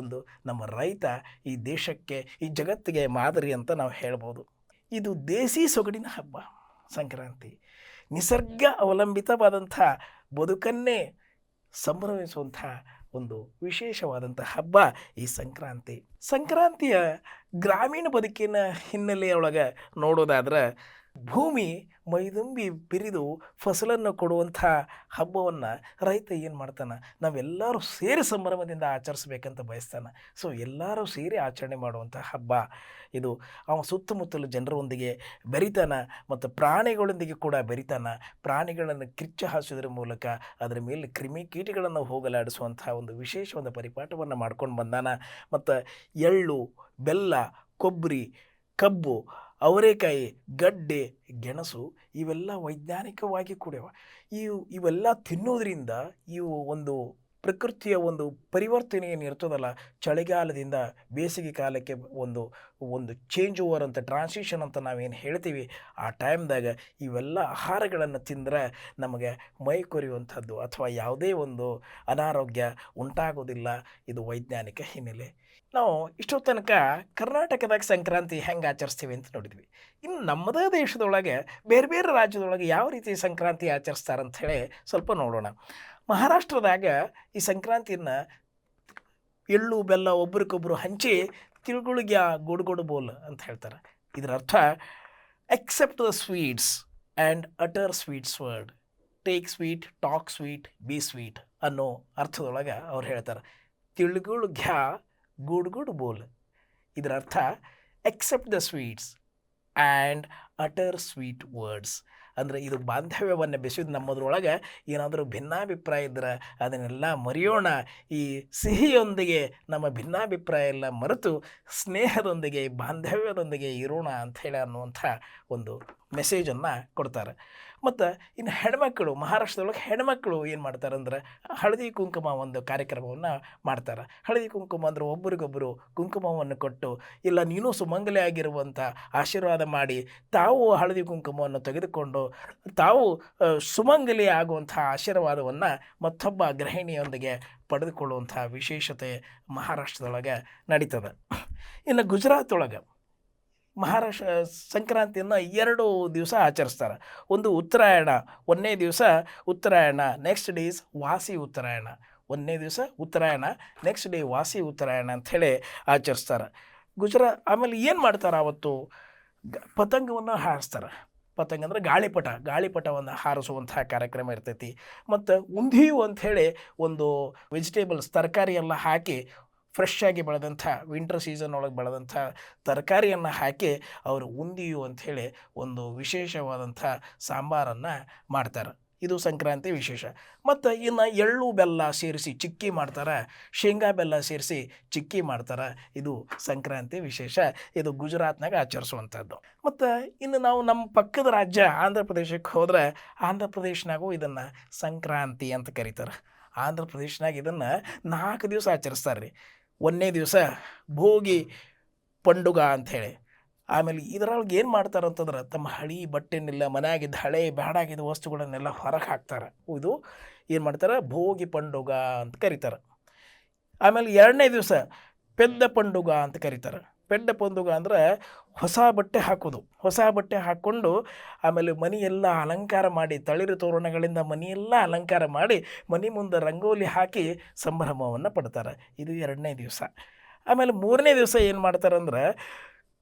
ಒಂದು ನಮ್ಮ ರೈತ ಈ ದೇಶಕ್ಕೆ, ಈ ಜಗತ್ತಿಗೆ ಮಾದರಿ ಅಂತ ನಾವು ಹೇಳ್ಬೋದು. ಇದು ದೇಸಿ ಸೊಗಡಿನ ಹಬ್ಬ ಸಂಕ್ರಾಂತಿ. ನಿಸರ್ಗ ಅವಲಂಬಿತವಾದಂಥ ಬದುಕನ್ನೇ ಸಂಭ್ರಮಿಸುವಂಥ ಒಂದು ವಿಶೇಷವಾದಂಥ ಹಬ್ಬ ಈ ಸಂಕ್ರಾಂತಿ. ಸಂಕ್ರಾಂತಿಯ ಗ್ರಾಮೀಣ ಬದುಕಿನ ಹಿನ್ನೆಲೆಯೊಳಗೆ ನೋಡೋದಾದ್ರೆ ಭೂಮಿ ಮೈದುಂಬಿ ಬಿರಿದು ಫಸಲನ್ನು ಕೊಡುವಂಥ ಹಬ್ಬವನ್ನು ರೈತ ಏನು ಮಾಡ್ತಾನೆ? ನಾವೆಲ್ಲರೂ ಸೇರಿ ಸಂಭ್ರಮದಿಂದ ಆಚರಿಸ್ಬೇಕಂತ ಬಯಸ್ತಾನೆ. ಸೊ, ಎಲ್ಲರೂ ಸೇರಿ ಆಚರಣೆ ಮಾಡುವಂಥ ಹಬ್ಬ ಇದು. ಅವ ಸುತ್ತಮುತ್ತಲು ಜನರೊಂದಿಗೆ ಬೆರಿತಾನ ಮತ್ತು ಪ್ರಾಣಿಗಳೊಂದಿಗೆ ಕೂಡ ಬೆರಿತಾನ. ಪ್ರಾಣಿಗಳನ್ನು ಕಿಚ್ಚು ಹಾಸೋದ್ರ ಮೂಲಕ ಅದರ ಮೇಲೆ ಕ್ರಿಮಿ ಕೀಟಗಳನ್ನು ಹೋಗಲಾಡಿಸುವಂಥ ಒಂದು ವಿಶೇಷ ಒಂದು ಪರಿಪಾಠವನ್ನು ಮಾಡ್ಕೊಂಡು ಬಂದಾನ. ಮತ್ತು ಎಳ್ಳು, ಬೆಲ್ಲ ಕೊಬ್ಬರಿ ಕಬ್ಬು ಅವರೇಕಾಯಿ, ಗಡ್ಡೆ, ಗೆಣಸು ಇವೆಲ್ಲ ವೈಜ್ಞಾನಿಕವಾಗಿ ಕೂಡ್ಯವ. ಇವು, ಇವೆಲ್ಲ ತಿನ್ನೋದ್ರಿಂದ ಇವು ಒಂದು ಪ್ರಕೃತಿಯ ಒಂದು ಪರಿವರ್ತನೆ ಏನಿರ್ತದಲ್ಲ ಚಳಿಗಾಲದಿಂದ ಬೇಸಿಗೆ ಕಾಲಕ್ಕೆ ಒಂದು ಒಂದು ಚೇಂಜ್ ಓವರ್ ಅಂತ ಟ್ರಾನ್ಸಿಷನ್ ಅಂತ ನಾವೇನು ಹೇಳ್ತೀವಿ. ಆ ಟೈಮ್ದಾಗ ಇವೆಲ್ಲ ಆಹಾರಗಳನ್ನು ತಿಂದರೆ ನಮಗೆ ಮೈ ಕೊರೆಯುವಂಥದ್ದು ಅಥವಾ ಯಾವುದೇ ಒಂದು ಅನಾರೋಗ್ಯ ಉಂಟಾಗೋದಿಲ್ಲ. ಇದು ವೈಜ್ಞಾನಿಕ ಹಿನ್ನೆಲೆ. ನಾವು ಇಷ್ಟೋ ತನಕ ಕರ್ನಾಟಕದಾಗ ಸಂಕ್ರಾಂತಿ ಹೆಂಗೆ ಆಚರಿಸ್ತೀವಿ ಅಂತ ನೋಡಿದ್ವಿ. ಇನ್ನು ನಮ್ಮದೇ ದೇಶದೊಳಗೆ ಬೇರೆ ಬೇರೆ ರಾಜ್ಯದೊಳಗೆ ಯಾವ ರೀತಿ ಸಂಕ್ರಾಂತಿ ಆಚರಿಸ್ತಾರೆ ಅಂತ ಹೇಳಿ ಸ್ವಲ್ಪ ನೋಡೋಣ. ಮಹಾರಾಷ್ಟ್ರದಾಗ ಈ ಸಂಕ್ರಾಂತಿಯನ್ನು ಎಳ್ಳು, ಬೆಲ್ಲ ಒಬ್ರಿಗೊಬ್ಬರು ಹಂಚಿ ತಿಳ್ಗುಳಿಗ್ಯ ಗುಡುಗುಡು ಬೋಲ್ ಅಂತ ಹೇಳ್ತಾರೆ. ಇದರ ಅರ್ಥ except the sweets and utter sweets word take sweet talk sweet be sweet ಅನ್ನೋ ಅರ್ಥದೊಳಗೆ ಅವ್ರು ಹೇಳ್ತಾರೆ. ತಿಳ್ಗುಳು ಘ್ಯಾ ಗುಡ್ ಗುಡ್ ಬೋಲ್ ಇದರ ಅರ್ಥ except the sweets and utter sweet words ಅಂದರೆ ಇದು ಬಾಂಧವ್ಯವನ್ನು ಬೆಸೆಯೋದು ನಮ್ಮದ್ರೊಳಗೆ ಏನಾದರೂ ಭಿನ್ನಾಭಿಪ್ರಾಯ ಇದ್ದರೆ ಅದನ್ನೆಲ್ಲ ಮರೆಯೋಣ. ಈ ಸಿಹಿಯೊಂದಿಗೆ ನಮ್ಮ ಭಿನ್ನಾಭಿಪ್ರಾಯ ಎಲ್ಲ ಮರೆತು ಸ್ನೇಹದೊಂದಿಗೆ, ಬಾಂಧವ್ಯದೊಂದಿಗೆ ಇರೋಣ ಅಂಥೇಳಿ ಅನ್ನುವಂಥ ಒಂದು ಮೆಸೇಜನ್ನು ಕೊಡ್ತಾರೆ. ಮತ್ತು ಇನ್ನು ಹೆಣ್ಮಕ್ಕಳು ಮಹಾರಾಷ್ಟ್ರದೊಳಗೆ ಹೆಣ್ಮಕ್ಳು ಏನು ಮಾಡ್ತಾರೆ ಅಂದ್ರೆ ಹಳದಿ ಕುಂಕುಮ ಒಂದು ಕಾರ್ಯಕ್ರಮವನ್ನು ಮಾಡ್ತಾರೆ. ಹಳದಿ ಕುಂಕುಮ ಅಂದ್ರೆ ಒಬ್ಬರಿಗೊಬ್ಬರು ಕುಂಕುಮವನ್ನು ಕೊಟ್ಟು, ಇಲ್ಲ ನೀನು ಸುಮಂಗಲೆ ಆಗಿರುವಂಥ ಆಶೀರ್ವಾದ ಮಾಡಿ, ತಾವು ಹಳದಿ ಕುಂಕುಮವನ್ನು ತೆಗೆದುಕೊಂಡು, ತಾವು ಸುಮಂಗಲಿ ಆಗುವಂಥ ಆಶೀರ್ವಾದವನ್ನು ಮತ್ತೊಬ್ಬ ಗೃಹಿಣಿಯೊಂದಿಗೆ ಪಡೆದುಕೊಳ್ಳುವಂಥ ವಿಶೇಷತೆ ಮಹಾರಾಷ್ಟ್ರದೊಳಗೆ ನಡೀತದೆ. ಇನ್ನು ಗುಜರಾತ್ ಒಳಗೆ ಮಹಾರಾಷ್ಟ್ರ, ಸಂಕ್ರಾಂತಿಯನ್ನು ಎರಡು ದಿವಸ ಆಚರಿಸ್ತಾರೆ. ಒಂದು ಉತ್ತರಾಯಣ, ಒಂದನೇ ದಿವಸ ಉತ್ತರಾಯಣ ನೆಕ್ಸ್ಟ್ ಡೇಸ್ ವಾಸಿ ಉತ್ತರಾಯಣ. ಒಂದನೇ ದಿವಸ ಉತ್ತರಾಯಣ ನೆಕ್ಸ್ಟ್ ಡೇ ವಾಸಿ ಉತ್ತರಾಯಣ ಅಂಥೇಳಿ ಆಚರಿಸ್ತಾರೆ. ಗುಜರಾ ಆಮೇಲೆ ಏನು ಮಾಡ್ತಾರೆ ಅವತ್ತು ಗ- ಪತಂಗವನ್ನು ಹಾರಿಸ್ತಾರೆ. ಪತಂಗ ಅಂದರೆ ಗಾಳಿಪಟ, ಗಾಳಿಪಟವನ್ನು ಹಾರಿಸುವಂತಹ ಕಾರ್ಯಕ್ರಮ ಇರ್ತೈತಿ. ಮತ್ತು ಉಂಧಿಯು ಅಂಥೇಳಿ ಒಂದು ವೆಜಿಟೇಬಲ್ಸ್ ತರಕಾರಿ ಎಲ್ಲ ಹಾಕಿ ಫ್ರೆಶ್ ಆಗಿ ಬೆಳೆದಂಥ ವಿಂಟರ್ ಸೀಸನ್ ಒಳಗೆ ಬೆಳೆದಂಥ ತರಕಾರಿಯನ್ನು ಹಾಕಿ ಅವರು ಉಂದಿಯು ಅಂಥೇಳಿ ಒಂದು ವಿಶೇಷವಾದಂಥ ಸಾಂಬಾರನ್ನು ಮಾಡ್ತಾರೆ. ಇದು ಸಂಕ್ರಾಂತಿ ವಿಶೇಷ. ಮತ್ತು ಇನ್ನು ಎಳ್ಳು ಬೆಲ್ಲ ಸೇರಿಸಿ ಚಿಕ್ಕಿ ಮಾಡ್ತಾರೆ. ಶೇಂಗಾ ಬೆಲ್ಲ ಸೇರಿಸಿ ಚಿಕ್ಕಿ ಮಾಡ್ತಾರೆ. ಇದು ಸಂಕ್ರಾಂತಿ ವಿಶೇಷ. ಇದು ಗುಜರಾತ್ನಾಗ ಆಚರಿಸುವಂಥದ್ದು. ಮತ್ತು ಇನ್ನು ನಾವು ನಮ್ಮ ಪಕ್ಕದ ರಾಜ್ಯ ಆಂಧ್ರ ಪ್ರದೇಶಕ್ಕೆ ಹೋದರೆ ಆಂಧ್ರ ಪ್ರದೇಶನಾಗೂ ಇದನ್ನು ಸಂಕ್ರಾಂತಿ ಅಂತ ಕರೀತಾರೆ. ಆಂಧ್ರ ಪ್ರದೇಶನಾಗ ಇದನ್ನು ನಾಲ್ಕು ದಿವಸ ಆಚರಿಸ್ತಾರೆ ರೀ. ಒಂದನೇ ದಿವಸ ಭೋಗಿ ಪಂಡುಗ ಅಂಥೇಳಿ. ಆಮೇಲೆ ಇದರೊಳಗೆ ಏನು ಮಾಡ್ತಾರೆ ಅಂತಂದ್ರೆ ತಮ್ಮ ಹಳಿ ಬಟ್ಟೆನೆಲ್ಲ ಮನೆಯಾಗಿದ್ದ ಹಳೆ ಬ್ಯಾಡಾಗಿದ್ದ ವಸ್ತುಗಳನ್ನೆಲ್ಲ ಹೊರಗೆ ಹಾಕ್ತಾರೆ. ಇದು ಏನು ಮಾಡ್ತಾರೆ? ಭೋಗಿ ಪಂಡುಗ ಅಂತ ಕರೀತಾರೆ. ಆಮೇಲೆ ಎರಡನೇ ದಿವಸ ಪೆದ್ದ ಪಂಡುಗ ಅಂತ ಕರೀತಾರೆ. ಪೆದ್ದ ಪೊಂದುಗ ಅಂದರೆ ಹೊಸ ಬಟ್ಟೆ ಹಾಕೋದು. ಹೊಸ ಬಟ್ಟೆ ಹಾಕ್ಕೊಂಡು ಆಮೇಲೆ ಮನೆಯೆಲ್ಲ ಅಲಂಕಾರ ಮಾಡಿ, ತಳಿರು ತೋರಣಗಳಿಂದ ಮನೆಯೆಲ್ಲ ಅಲಂಕಾರ ಮಾಡಿ ಮನೆ ಮುಂದೆ ರಂಗೋಲಿ ಹಾಕಿ ಸಂಭ್ರಮವನ್ನು ಪಡ್ತಾರೆ. ಇದು ಎರಡನೇ ದಿವಸ. ಆಮೇಲೆ ಮೂರನೇ ದಿವಸ ಏನು ಮಾಡ್ತಾರಂದ್ರೆ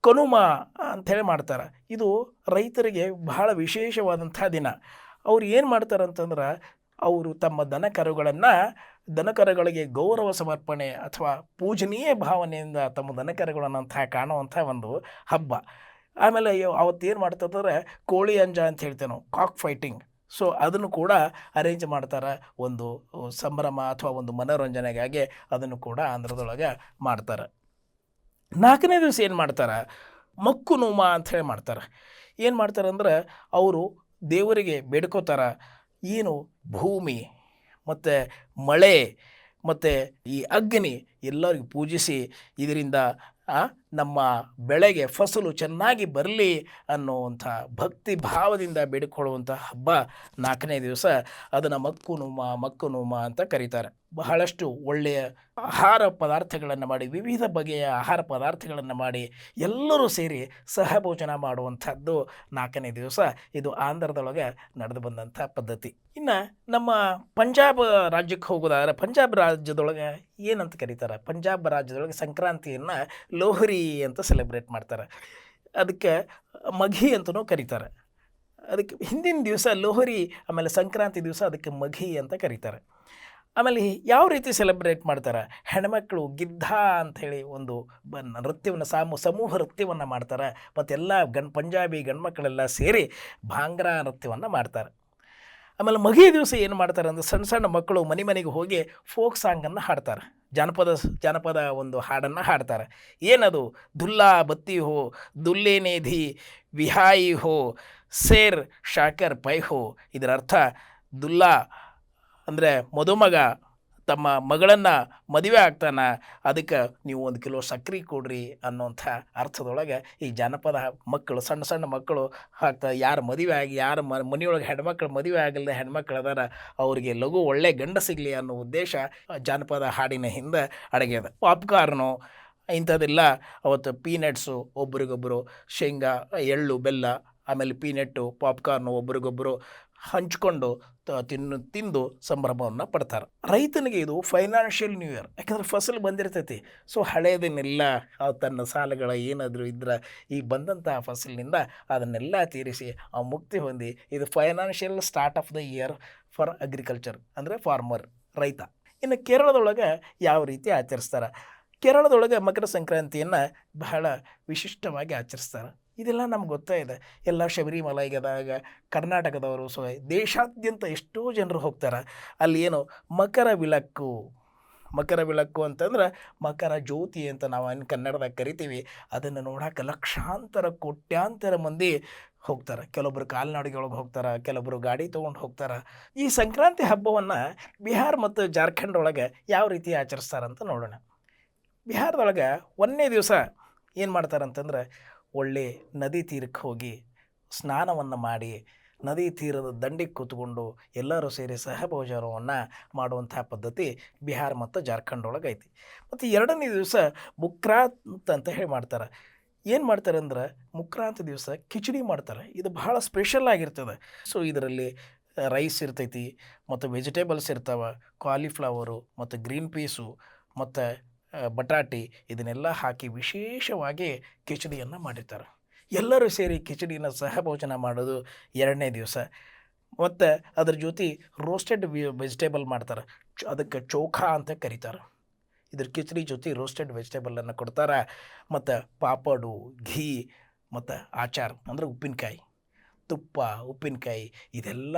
ಕನುಮ ಅಂಥೇಳಿ ಮಾಡ್ತಾರೆ. ಇದು ರೈತರಿಗೆ ಬಹಳ ವಿಶೇಷವಾದಂಥ ದಿನ. ಅವ್ರು ಏನು ಮಾಡ್ತಾರೆ ಅಂತಂದ್ರೆ ಅವರು ತಮ್ಮ ದನ ಕರುಗಳನ್ನು ದನಕರುಗಳಿಗೆ ಗೌರವ ಸಮರ್ಪಣೆ ಅಥವಾ ಪೂಜನೀಯ ಭಾವನೆಯಿಂದ ತಮ್ಮ ದನಕರುಗಳನ್ನಂತಹ ಕಾಣುವಂಥ ಒಂದು ಹಬ್ಬ. ಆಮೇಲೆ ಅವತ್ತೇನು ಮಾಡ್ತಂದ್ರೆ ಕೋಳಿ ಅಂಜ ಅಂತ ಹೇಳ್ತೇವೆ ನಾವು ಕಾಕ್ ಫೈಟಿಂಗ್ ಸೊ ಅದನ್ನು ಕೂಡ ಅರೇಂಜ್ ಮಾಡ್ತಾರೆ ಒಂದು ಸಂಭ್ರಮ ಅಥವಾ ಒಂದು ಮನೋರಂಜನೆಗಾಗಿ ಅದನ್ನು ಕೂಡ ಆಂಧ್ರದೊಳಗೆ ಮಾಡ್ತಾರೆ. ನಾಲ್ಕನೇ ದಿವಸ ಏನು ಮಾಡ್ತಾರೆ? ಮಕ್ಕು ನೋಮ ಅಂಥೇಳಿ ಮಾಡ್ತಾರೆ. ಏನು ಮಾಡ್ತಾರೆ ಅಂದ್ರೆ ಅವರು ದೇವರಿಗೆ ಬೇಡ್ಕೋತಾರೆ, ಏನು ಭೂಮಿ ಮತ್ತು ಮಳೆ ಮತ್ತು ಈ ಅಗ್ನಿ ಎಲ್ಲರಿಗೂ ಪೂಜಿಸಿ ಇದರಿಂದ ನಮ್ಮ ಬೆಳೆಗೆ ಫಸಲು ಚೆನ್ನಾಗಿ ಬರಲಿ ಅನ್ನುವಂಥ ಭಕ್ತಿ ಭಾವದಿಂದ ಬೇಡಿಕೊಳ್ಳುವಂಥ ಹಬ್ಬ ನಾಲ್ಕನೇ ದಿವಸ. ಅದನ್ನು ಮಕ್ಕು ನುಮ ಮಕ್ಕು ನುಮ ಅಂತ ಕರೀತಾರೆ. ಬಹಳಷ್ಟು ಒಳ್ಳೆಯ ಆಹಾರ ಪದಾರ್ಥಗಳನ್ನು ಮಾಡಿ, ವಿವಿಧ ಬಗೆಯ ಆಹಾರ ಪದಾರ್ಥಗಳನ್ನು ಮಾಡಿ, ಎಲ್ಲರೂ ಸೇರಿ ಸಹಭೋಜನ ಮಾಡುವಂಥದ್ದು ನಾಲ್ಕನೇ ದಿವಸ. ಇದು ಆಂಧ್ರದೊಳಗೆ ನಡೆದು ಬಂದಂಥ ಪದ್ಧತಿ. ಇನ್ನು ನಮ್ಮ ಪಂಜಾಬ್ ರಾಜ್ಯಕ್ಕೆ ಹೋಗೋದಾದ್ರೆ, ಪಂಜಾಬ್ ರಾಜ್ಯದೊಳಗೆ ಏನಂತ ಕರೀತಾರೆ? ಪಂಜಾಬ್ ರಾಜ್ಯದೊಳಗೆ ಸಂಕ್ರಾಂತಿಯನ್ನು ಲೋಹರಿ ಅಂತ ಸೆಲೆಬ್ರೇಟ್ ಮಾಡ್ತಾರೆ. ಅದಕ್ಕೆ ಮಘಿ ಅಂತಲೂ ಕರೀತಾರೆ. ಅದಕ್ಕೆ ಹಿಂದಿನ ದಿವಸ ಲೋಹರಿ, ಆಮೇಲೆ ಸಂಕ್ರಾಂತಿ ದಿವಸ ಅದಕ್ಕೆ ಮಘಿ ಅಂತ ಕರೀತಾರೆ. ಆಮೇಲೆ ಯಾವ ರೀತಿ ಸೆಲೆಬ್ರೇಟ್ ಮಾಡ್ತಾರೆ? ಹೆಣ್ಮಕ್ಳು ಗಿದ್ಧ ಅಂಥೇಳಿ ಒಂದು ಬ ನೃತ್ಯವನ್ನು, ಸಾಮು, ಸಮೂಹ ನೃತ್ಯವನ್ನು ಮಾಡ್ತಾರೆ. ಮತ್ತು ಎಲ್ಲ ಗಣ್ ಪಂಜಾಬಿ ಗಂಡ್ಮಕ್ಕಳೆಲ್ಲ ಸೇರಿ ಭಾಂಗ್ರಾ ನೃತ್ಯವನ್ನು ಮಾಡ್ತಾರೆ. ಆಮೇಲೆ ಮಗಿಯ ದಿವಸ ಏನು ಮಾಡ್ತಾರೆ ಅಂದ್ರೆ ಸಣ್ಣ ಸಣ್ಣ ಮಕ್ಕಳು ಮನೆ ಮನೆಗೆ ಹೋಗಿ ಫೋಕ್ ಸಾಂಗನ್ನು ಹಾಡ್ತಾರೆ. ಜಾನಪದ ಜಾನಪದ ಒಂದು ಹಾಡನ್ನು ಹಾಡ್ತಾರೆ. ಏನದು? ದುಲ್ಲಾ ಬತ್ತಿ ಹೋ ದುಲ್ಲೇನೇಧಿ ವಿಹಾಯಿ ಹೋ, ಸೇರ್ ಶಾಕರ್ ಪೈ ಹೋ. ಇದರ ಅರ್ಥ ದುಲ್ಲಾ ಅಂದರೆ ಮದುಮಗ ತಮ್ಮ ಮಗಳನ್ನು ಮದುವೆ ಆಗ್ತಾನೆ, ಅದಕ್ಕೆ ನೀವು ಒಂದು ಕಿಲೋ ಸಕ್ರೆ ಕೊಡ್ರಿ ಅನ್ನೋಂಥ ಅರ್ಥದೊಳಗೆ ಈ ಜಾನಪದ ಮಕ್ಕಳು, ಸಣ್ಣ ಸಣ್ಣ ಮಕ್ಕಳು ಹಾಕ್ತಾ ಯಾರು ಮದುವೆ ಆಗಿ, ಯಾರು ಮ, ಮನೆಯೊಳಗೆ ಹೆಣ್ಮಕ್ಳು ಮದುವೆ ಆಗಲ್ದೆ ಹೆಣ್ಮಕ್ಳು ಅದಾರ, ಅವರಿಗೆ ಲಘು ಒಳ್ಳೆ ಗಂಡ ಸಿಗಲಿ ಅನ್ನೋ ಉದ್ದೇಶ ಜಾನಪದ ಹಾಡಿನ ಹಿಂದೆ ಅಡಗ್ಯದ. ಪಾಪ್ಕಾರ್ನು ಇಂಥದ್ದೆಲ್ಲ, ಅವತ್ತು ಪೀನಟ್ಸು ಒಬ್ರಿಗೊಬ್ಬರು ಶೇಂಗಾ, ಎಳ್ಳು, ಬೆಲ್ಲ, ಆಮೇಲೆ ಪೀನಟ್ಟು, ಪಾಪ್ಕಾರ್ನು ಒಬ್ರಿಗೊಬ್ಬರು ಹಂಚ್ಕೊಂಡು ತಿನ್ನು, ತಿಂದು ಸಂಭ್ರಮವನ್ನು ಪಡ್ತಾರೆ. ರೈತನಿಗೆ ಇದು ಫೈನಾನ್ಷಿಯಲ್ ನ್ಯೂ ಇಯರ್ ಯಾಕಂದ್ರೆ ಫಸಲು ಬಂದಿರ್ತೈತಿ. ಸೊ ಹಳೇದನ್ನೆಲ್ಲ ತನ್ನ ಸಾಲಗಳ ಏನಾದರೂ ಇದ್ರೆ ಈ ಬಂದಂತಹ ಫಸಲಿನಿಂದ ಅದನ್ನೆಲ್ಲ ತೀರಿಸಿ ಆ ಮುಕ್ತಿ ಹೊಂದಿ ಇದು financial start of the year for agriculture ಅಂದರೆ ಫಾರ್ಮರ್ ರೈತ. ಇನ್ನು ಕೇರಳದೊಳಗೆ ಯಾವ ರೀತಿ ಆಚರಿಸ್ತಾರೆ? ಕೇರಳದೊಳಗೆ ಮಕರ ಸಂಕ್ರಾಂತಿಯನ್ನು ಬಹಳ ವಿಶಿಷ್ಟವಾಗಿ ಆಚರಿಸ್ತಾರೆ. ಇದೆಲ್ಲ ನಮ್ಗೆ ಗೊತ್ತೇ ಇದೆ. ಎಲ್ಲ ಶಬರಿಮಲೈಗದಾಗ, ಕರ್ನಾಟಕದವರು ಸೊ ದೇಶಾದ್ಯಂತ ಎಷ್ಟೋ ಜನರು ಹೋಗ್ತಾರೆ. ಅಲ್ಲಿ ಏನು ಮಕರ ವಿಲಕ್ಕು ಮಕರ ವಿಳಕ್ಕು ಅಂತಂದ್ರೆ ಮಕರ ಜ್ಯೋತಿ ಅಂತ ನಾವು ಏನು ಕನ್ನಡದಾಗ ಕರಿತೀವಿ. ಅದನ್ನು ನೋಡಕ್ಕೆ ಲಕ್ಷಾಂತರ, ಕೋಟ್ಯಾಂತರ ಮಂದಿ ಹೋಗ್ತಾರೆ. ಕೆಲವೊಬ್ಬರು ಒಳಗೆ ಹೋಗ್ತಾರೆ ಕೆಲವೊಬ್ಬರು ಗಾಡಿ ತೊಗೊಂಡು ಹೋಗ್ತಾರೆ. ಈ ಸಂಕ್ರಾಂತಿ ಹಬ್ಬವನ್ನು ಬಿಹಾರ ಮತ್ತು ಜಾರ್ಖಂಡ್ ಒಳಗೆ ಯಾವ ರೀತಿ ಆಚರಿಸ್ತಾರಂತ ನೋಡೋಣ. ಬಿಹಾರದೊಳಗೆ ಒಂದನೇ ದಿವಸ ಏನು ಮಾಡ್ತಾರಂತಂದ್ರೆ ಒಳ್ಳೆ ನದಿ ತೀರಕ್ಕೆ ಹೋಗಿ ಸ್ನಾನವನ್ನು ಮಾಡಿ ನದಿ ತೀರದ ದಂಡಿಗೆ ಕೂತ್ಕೊಂಡು ಎಲ್ಲರೂ ಸೇರಿ ಸಹಭೋಜನವನ್ನು ಮಾಡುವಂಥ ಪದ್ಧತಿ ಬಿಹಾರ ಮತ್ತು ಜಾರ್ಖಂಡ್ ಒಳಗೆ ಐತಿ. ಮತ್ತು ಎರಡನೇ ದಿವಸ ಮುಕ್ರಾಂತ್ ಅಂತ ಹೇಳಿ ಮಾಡ್ತಾರೆ. ಏನು ಮಾಡ್ತಾರೆ ಅಂದ್ರೆ ಮುಕ್ರಾಂತ್ ದಿವಸ ಕಿಚಡಿ ಮಾಡ್ತಾರೆ. ಇದು ಬಹಳ ಸ್ಪೆಷಲ್ ಆಗಿರ್ತದೆ. ಸೊ ಇದರಲ್ಲಿ ರೈಸ್ ಇರ್ತೈತಿ, ಮತ್ತು ವೆಜಿಟೇಬಲ್ಸ್ ಇರ್ತಾವೆ, ಕಾಲಿಫ್ಲವರು, ಮತ್ತು ಗ್ರೀನ್ ಪೀಸು, ಮತ್ತು ಬಟಾಟಿ ಇದನ್ನೆಲ್ಲ ಹಾಕಿ ವಿಶೇಷವಾಗಿ ಕಿಚಡಿಯನ್ನು ಮಾಡಿರ್ತಾರೆ. ಎಲ್ಲರೂ ಸೇರಿ ಕಿಚಡಿನ ಸಹಭೋಜನ ಮಾಡೋದು ಎರಡನೇ ದಿವಸ. ಮತ್ತು ಅದ್ರ ಜೊತೆ ರೋಸ್ಟೆಡ್ ವೆಜಿಟೇಬಲ್ ಮಾಡ್ತಾರೆ. ಅದಕ್ಕೆ ಚೋಖಾ ಅಂತ ಕರೀತಾರೆ. ಇದ್ರ ಕಿಚಡಿ ಜೊತೆ ರೋಸ್ಟೆಡ್ ವೆಜಿಟೇಬಲನ್ನು ಕೊಡ್ತಾರೆ. ಮತ್ತು ಪಾಪಡು, ಘೀ, ಮತ್ತು ಆಚಾರ, ಅಂದರೆ ಉಪ್ಪಿನಕಾಯಿ, ತುಪ್ಪ, ಉಪ್ಪಿನಕಾಯಿ, ಇದೆಲ್ಲ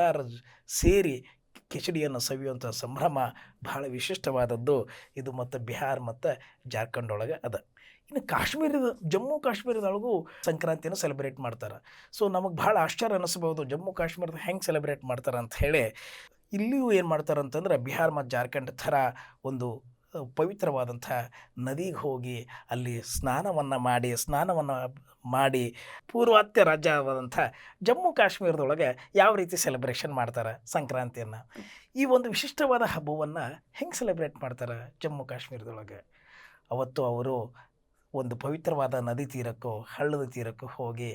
ಸೇರಿ ಕಿಚಡಿಯನ್ನು ಸವಿಯುವಂಥ ಸಂಭ್ರಮ ಬಹಳ ವಿಶಿಷ್ಟವಾದದ್ದು. ಇದು ಮತ್ತು ಬಿಹಾರ್ ಮತ್ತು ಜಾರ್ಖಂಡ್ ಒಳಗೆ ಅದ. ಇನ್ನು ಕಾಶ್ಮೀರದ, ಜಮ್ಮು ಕಾಶ್ಮೀರದೊಳಗೂ ಸಂಕ್ರಾಂತಿಯನ್ನು ಸೆಲೆಬ್ರೇಟ್ ಮಾಡ್ತಾರೆ. ಸೊ ನಮಗೆ ಭಾಳ ಆಶ್ಚರ್ಯ ಅನ್ನಿಸ್ಬೋದು ಜಮ್ಮು ಕಾಶ್ಮೀರದ ಹೆಂಗೆ ಸೆಲೆಬ್ರೇಟ್ ಮಾಡ್ತಾರೆ ಅಂತ ಹೇಳಿ. ಇಲ್ಲಿಯೂ ಏನು ಮಾಡ್ತಾರೆ ಅಂತಂದ್ರೆ ಬಿಹಾರ್ ಮತ್ತು ಜಾರ್ಖಂಡ್ ಥರ ಒಂದು ಪವಿತ್ರವಾದಂಥ ನದಿಗೆ ಹೋಗಿ ಅಲ್ಲಿ ಸ್ನಾನವನ್ನು ಮಾಡಿ ಸ್ನಾನವನ್ನು ಮಾಡಿ ಪೂರ್ವಾತ್ಯ ರಾಜ್ಯವಾದಂಥ ಜಮ್ಮು ಕಾಶ್ಮೀರದೊಳಗೆ ಯಾವ ರೀತಿ ಸೆಲೆಬ್ರೇಷನ್ ಮಾಡ್ತಾರೆ ಸಂಕ್ರಾಂತಿಯನ್ನು? ಈ ಒಂದು ವಿಶಿಷ್ಟವಾದ ಹಬ್ಬವನ್ನು ಹೆಂಗೆ ಸೆಲೆಬ್ರೇಟ್ ಮಾಡ್ತಾರೆ ಜಮ್ಮು ಕಾಶ್ಮೀರದೊಳಗೆ? ಅವತ್ತು ಅವರು ಒಂದು ಪವಿತ್ರವಾದ ನದಿ ತೀರಕ್ಕೂ, ಹಳ್ಳದ ತೀರಕ್ಕೂ ಹೋಗಿ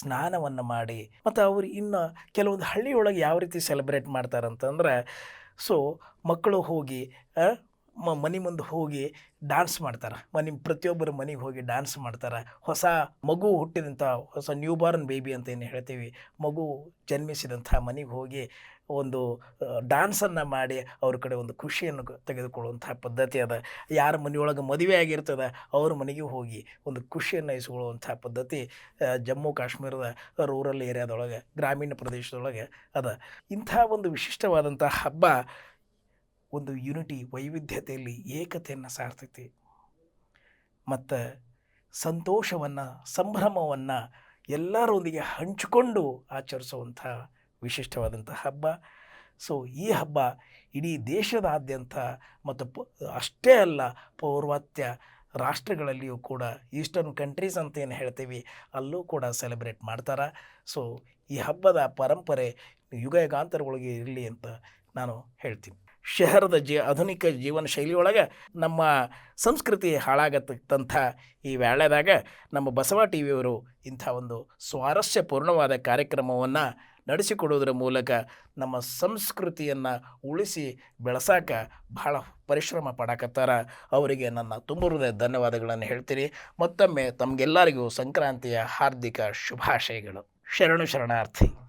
ಸ್ನಾನವನ್ನು ಮಾಡಿ, ಮತ್ತು ಅವರು ಇನ್ನು ಕೆಲವೊಂದು ಹಳ್ಳಿಯೊಳಗೆ ಯಾವ ರೀತಿ ಸೆಲೆಬ್ರೇಟ್ ಮಾಡ್ತಾರೆ ಅಂತಂದ್ರೆ ಸೊ ಮಕ್ಕಳು ಹೋಗಿ ಮನೆ ಮುಂದೆ ಹೋಗಿ ಡ್ಯಾನ್ಸ್ ಮಾಡ್ತಾರೆ. ಮನೆ ಪ್ರತಿಯೊಬ್ಬರ ಮನೆಗೆ ಹೋಗಿ ಡ್ಯಾನ್ಸ್ ಮಾಡ್ತಾರೆ. ಹೊಸ ಮಗು ಹುಟ್ಟಿದಂಥ ಹೊಸ ನ್ಯೂ ಬಾರ್ನ್ ಬೇಬಿ ಅಂತ ಏನು ಹೇಳ್ತೀವಿ. ಮಗು ಜನ್ಮಿಸಿದಂಥ ಮನೆಗೆ ಹೋಗಿ ಒಂದು ಡ್ಯಾನ್ಸನ್ನು ಮಾಡಿ ಅವ್ರ ಕಡೆ ಒಂದು ಖುಷಿಯನ್ನು ತೆಗೆದುಕೊಳ್ಳುವಂಥ ಪದ್ಧತಿ ಅದ. ಯಾರ ಮನೆಯೊಳಗೆ ಮದುವೆ ಆಗಿರ್ತದೆ, ಅವ್ರ ಮನೆಗೆ ಹೋಗಿ ಒಂದು ಖುಷಿಯನ್ನು ಇಸ್ಕೊಳ್ಳುವಂಥ ಪದ್ಧತಿ ಜಮ್ಮು ಕಾಶ್ಮೀರದ ರೂರಲ್ ಏರಿಯಾದೊಳಗೆ ಗ್ರಾಮೀಣ ಪ್ರದೇಶದೊಳಗೆ ಅದ. ಇಂಥ ಒಂದು ವಿಶಿಷ್ಟವಾದಂಥ ಹಬ್ಬ ಒಂದು ಯುನಿಟಿ ವೈವಿಧ್ಯತೆಯಲ್ಲಿ ಏಕತೆಯನ್ನು ಸಾರ್ತೈತಿ. ಮತ್ತು ಸಂತೋಷವನ್ನು, ಸಂಭ್ರಮವನ್ನು ಎಲ್ಲರೊಂದಿಗೆ ಹಂಚಿಕೊಂಡು ಆಚರಿಸುವಂಥ ವಿಶಿಷ್ಟವಾದಂಥ ಹಬ್ಬ. ಸೊ ಈ ಹಬ್ಬ ಇಡೀ ದೇಶದಾದ್ಯಂತ ಮತ್ತು ಪ, ಅಷ್ಟೇ ಅಲ್ಲ, ಪೌರ್ವಾತ್ಯ ರಾಷ್ಟ್ರಗಳಲ್ಲಿಯೂ ಕೂಡ ಈಸ್ಟರ್ನ್ ಕಂಟ್ರೀಸ್ ಅಂತ ಏನು ಹೇಳ್ತೀವಿ, ಅಲ್ಲೂ ಕೂಡ ಸೆಲೆಬ್ರೇಟ್ ಮಾಡ್ತಾರೆ. ಸೊ ಈ ಹಬ್ಬದ ಪರಂಪರೆ ಯುಗ ಯುಗಾಂತರಗಳಿಗೆ ಇರಲಿ ಅಂತ ನಾನು ಹೇಳ್ತೀನಿ. ಶಹರದ ಜೀ, ಆಧುನಿಕ ಜೀವನ ಶೈಲಿಯೊಳಗೆ ನಮ್ಮ ಸಂಸ್ಕೃತಿ ಹಾಳಾಗತಕ್ಕಂಥ ಈ ವೇಳೆದಾಗ ನಮ್ಮ ಬಸವ ಟಿ ವಿಯವರು ಇಂಥ ಒಂದು ಸ್ವಾರಸ್ಯಪೂರ್ಣವಾದ ಕಾರ್ಯಕ್ರಮವನ್ನು ನಡೆಸಿಕೊಡುವುದರ ಮೂಲಕ ನಮ್ಮ ಸಂಸ್ಕೃತಿಯನ್ನು ಉಳಿಸಿ ಬೆಳೆಸಾಕ ಬಹಳ ಪರಿಶ್ರಮ ಪಡಕತ್ತಾರ. ಅವರಿಗೆ ನನ್ನ ತುಂಬ ಹೃದಯ ಧನ್ಯವಾದಗಳನ್ನು ಹೇಳ್ತೀನಿ. ಮತ್ತೊಮ್ಮೆ ತಮಗೆಲ್ಲರಿಗೂ ಸಂಕ್ರಾಂತಿಯ ಹಾರ್ದಿಕ ಶುಭಾಶಯಗಳು. ಶರಣು ಶರಣಾರ್ಥಿ.